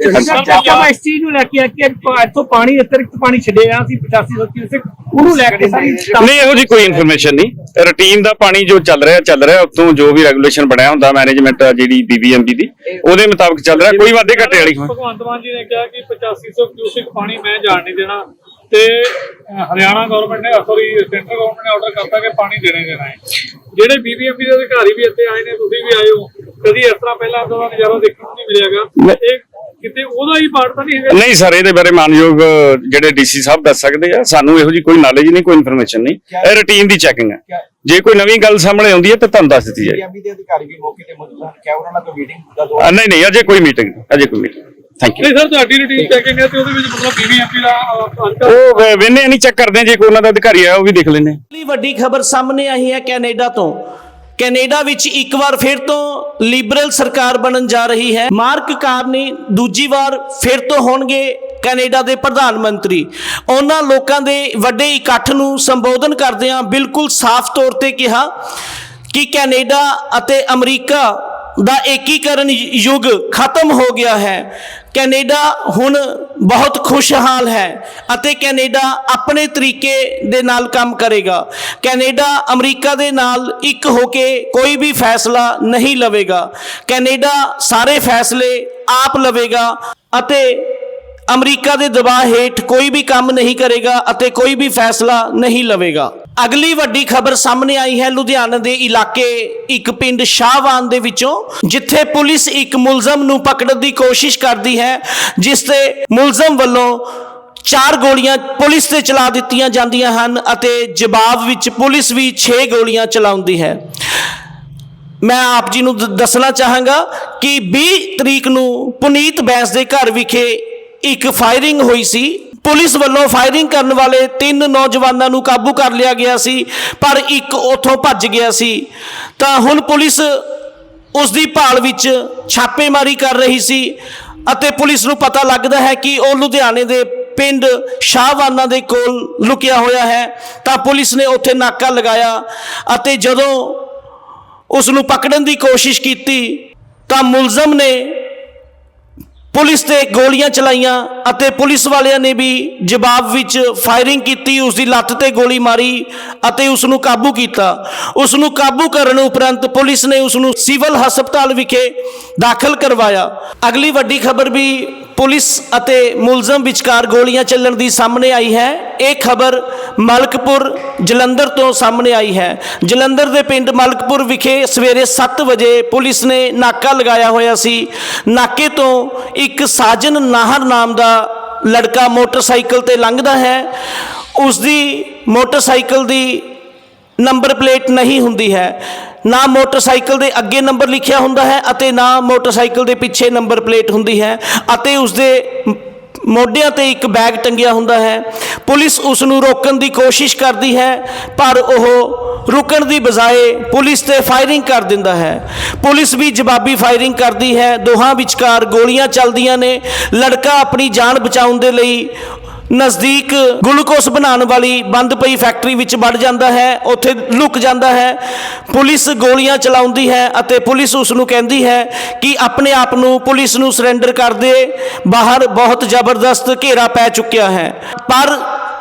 G: ਆਪਾਂ ਇਸ ਚੀਜ਼ ਨੂੰ ਲੈ ਕੇ ਆ ਕਿ ਇੱਥੋਂ ਪਾਣੀ ਅਤਿਰਿਕਤ ਪਾਣੀ ਛੱਡਿਆ ਸੀ 85 ਕਿਊਸੈਕ ਉਹਨੂੰ ਲੈ ਕੇ ਸਾਰੀ
J: ਨਹੀਂ ਇਹੋ ਜੀ ਕੋਈ ਇਨਫੋਰਮੇਸ਼ਨ ਨਹੀਂ। ਰੂਟੀਨ ਦਾ ਪਾਣੀ ਜੋ ਚੱਲ ਰਿਹਾ ਚੱਲ ਰਿਹਾ ਉਤੋਂ ਜੋ ਵੀ ਰੈਗੂਲੇਸ਼ਨ ਬਣਿਆ ਹੁੰਦਾ ਮੈਨੇਜਮੈਂਟ ਜਿਹੜੀ ਬੀਬੀਐਮਬੀ ਦੀ ਉਹਦੇ ਮੁਤਾਬਕ ਚੱਲ ਰਿਹਾ ਕੋਈ ਵਾਧੇ ਘਾਟੇ ਵਾਲੀ
G: ਭਗਵੰਤ ਮਾਨ ਜੀ ਨੇ ਕਿਹਾ ਕਿ 8500 ਕਿਊਸੈਕ ਪਾਣੀ ਮੈਂ ਜਾਣ ਨਹੀਂ ਦੇਣਾ ਤੇ ਹਰਿਆਣਾ ਗਵਰਨਮੈਂਟ ਨੇ ਸੌਰੀ ਸੈਂਟਰ ਗਵਰਨਮੈਂਟ ਨੇ ਆਰਡਰ ਕਰਤਾ ਕਿ ਪਾਣੀ ਦੇਣੇ ਦੇਣਾ ਹੈ। ਜਿਹੜੇ ਬੀਬੀਐਮਪੀ ਦੇ ਅਧਿਕਾਰੀ ਵੀ ਇੱਥੇ ਆਏ ਨੇ ਤੁਸੀਂ ਵੀ ਆਏ ਹੋ। ਕਦੀ ਇਸ ਤਰ੍ਹਾਂ ਪਹਿਲਾਂ ਦਾ ਨਜ਼ਾਰਾ ਦੇਖਣ ਨੂੰ ਨਹੀਂ ਮਿਲਿਆਗਾ? ਇਹ ਕਿਤੇ ਉਹਦਾ ਹੀ ਪਾਰਟ ਤਾਂ ਨਹੀਂ ਹੈਗਾ?
J: ਨਹੀਂ ਸਰ ਇਹਦੇ ਬਾਰੇ ਮਾਨਯੋਗ ਜਿਹੜੇ ਡੀਸੀ ਸਾਹਿਬ ਦੱਸ ਸਕਦੇ ਆ ਸਾਨੂੰ ਇਹੋ ਜੀ ਕੋਈ ਨੌਲੇਜ ਨਹੀਂ ਕੋਈ ਇਨਫੋਰਮੇਸ਼ਨ ਨਹੀਂ। ਇਹ ਰੂਟੀਨ ਦੀ ਚੈਕਿੰਗ ਹੈ। ਜੇ ਕੋਈ ਨਵੀਂ ਗੱਲ ਸਾਹਮਣੇ ਆਉਂਦੀ ਹੈ ਤਾਂ ਤੁਹਾਨੂੰ ਦੱਸ ਦਿੱਤੀ ਜਾਏਗੀ।
E: ਦੇ ਅਧਿਕਾਰੀ ਵੀ ਮੌਕੇ ਤੇ ਮੌਜੂਦ ਹਨ। ਕਿਆ ਉਹਨਾਂ ਨਾਲ ਕੋਈ ਮੀਟਿੰਗ ਦਾ
J: ਨਹੀਂ ਨਹੀਂ ਅਜੇ ਕੋਈ ਮੀਟਿੰਗ ਅਜੇ ਕੋਈ ਮੀਟਿੰਗ ਥੈਂਕ ਯੂ
G: ਨਹੀਂ ਸਰ ਤੁਹਾਡੀ ਰੂਟੀਨ ਚੈਕਿੰਗ ਹੈ ਤੇ ਉਹਦੇ ਵਿੱਚ ਮਤਲਬ ਬੀਬੀਐਮਪੀ ਦਾ ਅੱਜ
J: ਉਹ ਵੇਨੇ ਨਹੀਂ ਚੈੱਕ ਕਰਦੇ ਆ, ਜੇ ਕੋਈ ਉਹਨਾਂ ਦਾ ਅਧਿਕਾਰੀ ਆਇਆ ਉਹ ਵੀ ਦੇਖ ਲੈਂਦੇ ਆ।
A: ਅਗਲੀ ਵੱਡੀ ਖਬਰ ਸਾਹਮਣੇ ਆਈ ਹੈ ਕੈਨੇਡਾ ਤੋਂ। ਕੈਨੇਡਾ ਵਿੱਚ ਇੱਕ ਵਾਰ ਫਿਰ ਤੋਂ ਲਿਬਰਲ ਸਰਕਾਰ ਬਣਨ ਜਾ ਰਹੀ ਹੈ। ਮਾਰਕ ਕਾਰਨੀ ਦੂਜੀ ਵਾਰ ਫਿਰ ਤੋਂ ਹੋਣਗੇ ਕੈਨੇਡਾ ਦੇ ਪ੍ਰਧਾਨ ਮੰਤਰੀ। ਉਹਨਾਂ ਲੋਕਾਂ ਦੇ ਵੱਡੇ ਇਕੱਠ ਨੂੰ ਸੰਬੋਧਨ ਕਰਦਿਆਂ ਬਿਲਕੁਲ ਸਾਫ਼ ਤੌਰ ਤੇ ਕਿਹਾ ਕਿ ਕੈਨੇਡਾ ਅਤੇ ਅਮਰੀਕਾ ਦਾ ਏਕੀਕਰਨ ਯੁੱਗ ਖਤਮ ਹੋ ਗਿਆ ਹੈ। ਕੈਨੇਡਾ ਹੁਣ ਬਹੁਤ ਖੁਸ਼ਹਾਲ ਹੈ ਅਤੇ ਕੈਨੇਡਾ ਆਪਣੇ ਤਰੀਕੇ ਦੇ ਨਾਲ ਕੰਮ ਕਰੇਗਾ। ਕੈਨੇਡਾ ਅਮਰੀਕਾ ਦੇ ਨਾਲ ਇੱਕ ਹੋ ਕੇ ਕੋਈ ਵੀ ਫੈਸਲਾ ਨਹੀਂ ਲਵੇਗਾ। ਕੈਨੇਡਾ ਸਾਰੇ ਫੈਸਲੇ ਆਪ ਲਵੇਗਾ ਅਤੇ ਅਮਰੀਕਾ ਦੇ ਦਬਾਅ ਹੇਠ ਕੋਈ ਵੀ ਕੰਮ ਨਹੀਂ ਕਰੇਗਾ ਅਤੇ ਕੋਈ ਵੀ ਫੈਸਲਾ ਨਹੀਂ ਲਵੇਗਾ। ਅਗਲੀ ਵੱਡੀ ਖਬਰ ਸਾਹਮਣੇ ਆਈ ਹੈ ਲੁਧਿਆਣਾ ਦੇ ਇਲਾਕੇ, ਇੱਕ ਪਿੰਡ ਸ਼ਾਹਵਾਨ ਦੇ ਵਿੱਚੋਂ, ਜਿੱਥੇ ਪੁਲਿਸ ਇੱਕ ਮੁਲਜ਼ਮ ਨੂੰ ਪਕੜਨ ਦੀ ਕੋਸ਼ਿਸ਼ ਕਰਦੀ ਹੈ, ਜਿਸ ਤੇ ਮੁਲਜ਼ਮ ਵੱਲੋਂ ਚਾਰ ਗੋਲੀਆਂ ਪੁਲਿਸ ਤੇ ਚਲਾ ਦਿੱਤੀਆਂ ਜਾਂਦੀਆਂ ਹਨ ਅਤੇ ਜਵਾਬ ਵਿੱਚ ਪੁਲਿਸ ਵੀ 6 ਗੋਲੀਆਂ ਚਲਾਉਂਦੀ ਹੈ। ਮੈਂ ਆਪ ਜੀ ਨੂੰ ਦੱਸਣਾ ਚਾਹਾਂਗਾ ਕਿ 20 ਤਰੀਕ ਨੂੰ ਪੁਨੀਤ ਬੈਂਸ ਦੇ ਘਰ ਵਿਖੇ ਇੱਕ ਫਾਇਰਿੰਗ ਹੋਈ ਸੀ। ਪੁਲਿਸ ਵੱਲੋਂ ਫਾਇਰਿੰਗ ਕਰਨ ਵਾਲੇ ਤਿੰਨ ਨੌਜਵਾਨਾਂ ਨੂੰ ਕਾਬੂ ਕਰ ਲਿਆ ਗਿਆ ਸੀ, ਪਰ ਇੱਕ ਉਥੋਂ ਭੱਜ ਗਿਆ ਸੀ। ਤਾਂ ਹੁਣ ਪੁਲਿਸ ਉਸ ਦੀ ਭਾਲ ਵਿੱਚ ਛਾਪੇਮਾਰੀ ਕਰ ਰਹੀ ਸੀ ਅਤੇ ਪੁਲਿਸ ਨੂੰ ਪਤਾ ਲੱਗਦਾ ਹੈ ਕਿ ਉਹ ਲੁਧਿਆਣੇ ਦੇ ਪਿੰਡ ਸ਼ਾਹਵਾਨਾ ਦੇ ਕੋਲ ਲੁਕਿਆ ਹੋਇਆ ਹੈ। ਤਾਂ ਪੁਲਿਸ ਨੇ ਉੱਥੇ ਨਾਕਾ ਲਗਾਇਆ ਅਤੇ ਜਦੋਂ ਉਸ ਨੂੰ ਪਕੜਨ ਦੀ ਕੋਸ਼ਿਸ਼ ਕੀਤੀ, ਤਾਂ ਮੁਲਜ਼ਮ ਨੇ ਪੁਲਿਸ ਤੇ ਗੋਲੀਆਂ ਚਲਾਈਆਂ ਅਤੇ ਪੁਲਿਸ ਵਾਲਿਆਂ ਨੇ ਵੀ ਜਵਾਬ ਵਿੱਚ ਫਾਇਰਿੰਗ ਕੀਤੀ ਉਸ ਦੀ ਲੱਤ ਤੇ ਗੋਲੀ ਮਾਰੀ ਅਤੇ ਉਸ ਨੂੰ ਕਾਬੂ ਕੀਤਾ। ਉਸ ਨੂੰ ਕਾਬੂ ਕਰਨ ਉਪਰੰਤ ਪੁਲਿਸ ਨੇ ਉਸ ਨੂੰ ਸਿਵਲ ਹਸਪਤਾਲ ਵਿਖੇ ਦਾਖਲ ਕਰਵਾਇਆ। ਅਗਲੀ ਵੱਡੀ ਖਬਰ ਵੀ ਪੁਲਿਸ ਅਤੇ ਮੁਲਜ਼ਮ ਵਿਚਕਾਰ ਗੋਲੀਆਂ ਚੱਲਣ ਦੀ ਸਾਹਮਣੇ ਆਈ ਹੈ। ਇਹ ਖਬਰ ਮਲਕਪੁਰ ਜਲੰਧਰ ਤੋਂ ਸਾਹਮਣੇ ਆਈ ਹੈ। ਜਲੰਧਰ ਦੇ ਪਿੰਡ ਮਲਕਪੁਰ ਵਿਖੇ ਸਵੇਰੇ 7 ਵਜੇ ਪੁਲਿਸ ਨੇ ਨਾਕਾ ਲਗਾਇਆ ਹੋਇਆ ਸੀ। ਨਾਕੇ ਤੋਂ ਇੱਕ ਸਾਜਨ ਨਾਹਰ ਨਾਮ ਦਾ ਲੜਕਾ ਮੋਟਰਸਾਈਕਲ ਤੇ ਲੰਘਦਾ ਹੈ। ਉਸ ਦੀ ਮੋਟਰਸਾਈਕਲ ਦੀ ਨੰਬਰ ਪਲੇਟ ਨਹੀਂ ਹੁੰਦੀ ਹੈ। ਨਾ ਮੋਟਰਸਾਈਕਲ ਦੇ ਅੱਗੇ ਨੰਬਰ ਲਿਖਿਆ ਹੁੰਦਾ ਹੈ ਅਤੇ ਨਾ ਮੋਟਰਸਾਈਕਲ ਦੇ ਪਿੱਛੇ ਨੰਬਰ ਪਲੇਟ ਹੁੰਦੀ ਹੈ ਅਤੇ ਉਸ ਦੇ ਮੋਢਿਆਂ ਤੇ ਇੱਕ ਬੈਗ ਟੰਗਿਆ ਹੁੰਦਾ ਹੈ। ਪੁਲਿਸ ਉਸ ਨੂੰ ਰੋਕਣ ਦੀ ਕੋਸ਼ਿਸ਼ ਕਰਦੀ ਹੈ, ਪਰ ਉਹ ਰੁਕਣ ਦੀ ਬਜਾਏ ਪੁਲਿਸ ਤੇ ਫਾਇਰਿੰਗ ਕਰ ਦਿੰਦਾ ਹੈ। ਪੁਲਿਸ ਵੀ ਜਵਾਬੀ ਫਾਇਰਿੰਗ ਕਰਦੀ ਹੈ, ਦੋਹਾਂ ਵਿਚਕਾਰ ਗੋਲੀਆਂ ਚੱਲਦੀਆਂ ਨੇ। ਲੜਕਾ ਆਪਣੀ ਜਾਨ ਬਚਾਉਣ ਦੇ ਲਈ ਨਜ਼ਦੀਕ ਗਲੂਕੋਸ ਬਣਾਉਣ ਵਾਲੀ ਬੰਦ ਪਈ ਫੈਕਟਰੀ ਵਿੱਚ ਵੜ ਜਾਂਦਾ ਹੈ, ਉੱਥੇ ਲੁਕ ਜਾਂਦਾ ਹੈ। ਪੁਲਿਸ ਗੋਲੀਆਂ ਚਲਾਉਂਦੀ ਹੈ ਅਤੇ ਪੁਲਿਸ ਉਸ ਨੂੰ ਕਹਿੰਦੀ ਹੈ ਕਿ ਆਪਣੇ ਆਪ ਨੂੰ ਪੁਲਿਸ ਨੂੰ ਸਰੈਂਡਰ ਕਰ ਦੇ। ਬਾਹਰ ਬਹੁਤ ਜ਼ਬਰਦਸਤ ਘੇਰਾ ਪੈ ਚੁੱਕਿਆ ਹੈ। ਪਰ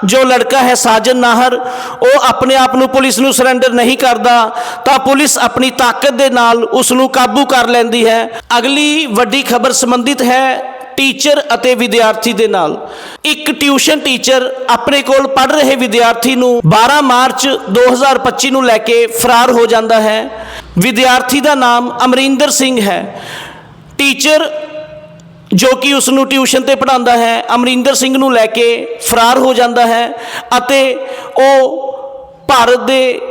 A: ਜੋ ਲੜਕਾ ਹੈ ਸਾਜਨ ਨਾਹਰ, ਉਹ ਆਪਣੇ ਆਪ ਨੂੰ ਪੁਲਿਸ ਨੂੰ ਸਰੈਂਡਰ ਨਹੀਂ ਕਰਦਾ, ਤਾਂ ਪੁਲਿਸ ਆਪਣੀ ਤਾਕਤ ਦੇ ਨਾਲ ਉਸ ਨੂੰ ਕਾਬੂ ਕਰ ਲੈਂਦੀ ਹੈ। ਅਗਲੀ ਵੱਡੀ ਖਬਰ ਸੰਬੰਧਿਤ ਹੈ ਟੀਚਰ ਅਤੇ ਵਿਦਿਆਰਥੀ ਦੇ ਨਾਲ। ਇੱਕ ਟਿਊਸ਼ਨ ਟੀਚਰ ਆਪਣੇ ਕੋਲ ਪੜ੍ਹ ਰਹੇ ਵਿਦਿਆਰਥੀ ਨੂੰ 12 ਮਾਰਚ 2025 ਨੂੰ ਲੈ ਕੇ ਫਰਾਰ ਹੋ ਜਾਂਦਾ ਹੈ। ਵਿਦਿਆਰਥੀ ਦਾ ਨਾਮ ਅਮਰਿੰਦਰ ਸਿੰਘ ਹੈ। ਟੀਚਰ ਜੋ ਕਿ ਉਸ ਨੂੰ ਟਿਊਸ਼ਨ ਤੇ ਪੜਾਉਂਦਾ ਹੈ, ਅਮਰਿੰਦਰ ਸਿੰਘ ਨੂੰ ਲੈ ਕੇ ਫਰਾਰ ਹੋ ਜਾਂਦਾ ਹੈ ਅਤੇ ਉਹ ਭਾਰਤ ਦੇ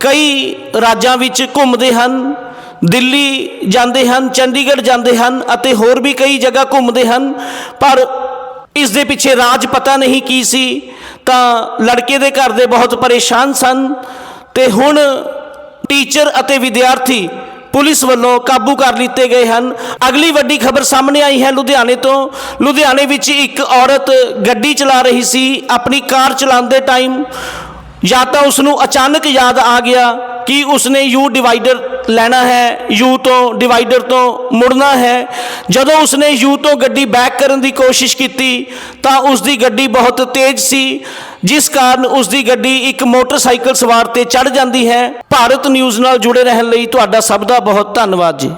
A: ਕਈ ਰਾਜਾਂ ਵਿੱਚ ਘੁੰਮਦੇ ਹਨ। ਦਿੱਲੀ ਜਾਂਦੇ ਹਨ, ਚੰਡੀਗੜ੍ਹ ਜਾਂਦੇ ਹਨ ਅਤੇ ਹੋਰ ਵੀ ਕਈ ਜਗ੍ਹਾ ਘੁੰਮਦੇ ਹਨ, ਪਰ ਇਸ ਦੇ ਪਿੱਛੇ ਰਾਜ ਪਤਾ ਨਹੀਂ ਕੀ ਸੀ, ਤਾਂ ਲੜਕੇ ਦੇ ਘਰ ਦੇ ਬਹੁਤ ਪਰੇਸ਼ਾਨ ਸਨ ਤੇ ਹੁਣ ਟੀਚਰ ਅਤੇ ਵਿਦਿਆਰਥੀ ਪੁਲਿਸ ਵੱਲੋਂ ਕਾਬੂ ਕਰ ਲਿੱਤੇ ਗਏ ਹਨ। ਅਗਲੀ ਵੱਡੀ ਖਬਰ ਸਾਹਮਣੇ ਆਈ ਹੈ ਲੁਧਿਆਣੇ ਤੋਂ। ਲੁਧਿਆਣੇ ਵਿੱਚ ਇੱਕ ਔਰਤ ਗੱਡੀ ਚਲਾ ਰਹੀ ਸੀ, ਆਪਣੀ ਕਾਰ ਚਲਾਉਂਦੇ ਟਾਈਮ ਜਾਂ ਤਾਂ ਉਸ ਨੂੰ ਅਚਾਨਕ ਯਾਦ ਆ ਗਿਆ ਕਿ ਉਸਨੇ ਯੂ ਡਿਵਾਈਡਰ ਲੈਣਾ ਹੈ, ਯੂ ਤੋਂ ਡਿਵਾਈਡਰ ਤੋਂ ਮੁੜਨਾ ਹੈ। ਜਦੋਂ ਉਸਨੇ ਯੂ ਤੋਂ ਗੱਡੀ ਬੈਕ ਕਰਨ ਦੀ ਕੋਸ਼ਿਸ਼ ਕੀਤੀ, ਤਾਂ ਉਸ ਦੀ ਗੱਡੀ ਬਹੁਤ ਤੇਜ਼ ਸੀ, ਜਿਸ ਕਾਰਨ ਉਸ ਦੀ ਗੱਡੀ ਇੱਕ ਮੋਟਰਸਾਈਕਲ ਸਵਾਰ ਤੇ ਚੜ ਜਾਂਦੀ ਹੈ। ਭਾਰਤ ਨਿਊਜ਼ ਨਾਲ ਜੁੜੇ ਰਹਿਣ ਲਈ ਤੁਹਾਡਾ ਸਭ ਦਾ ਬਹੁਤ ਧੰਨਵਾਦ ਜੀ।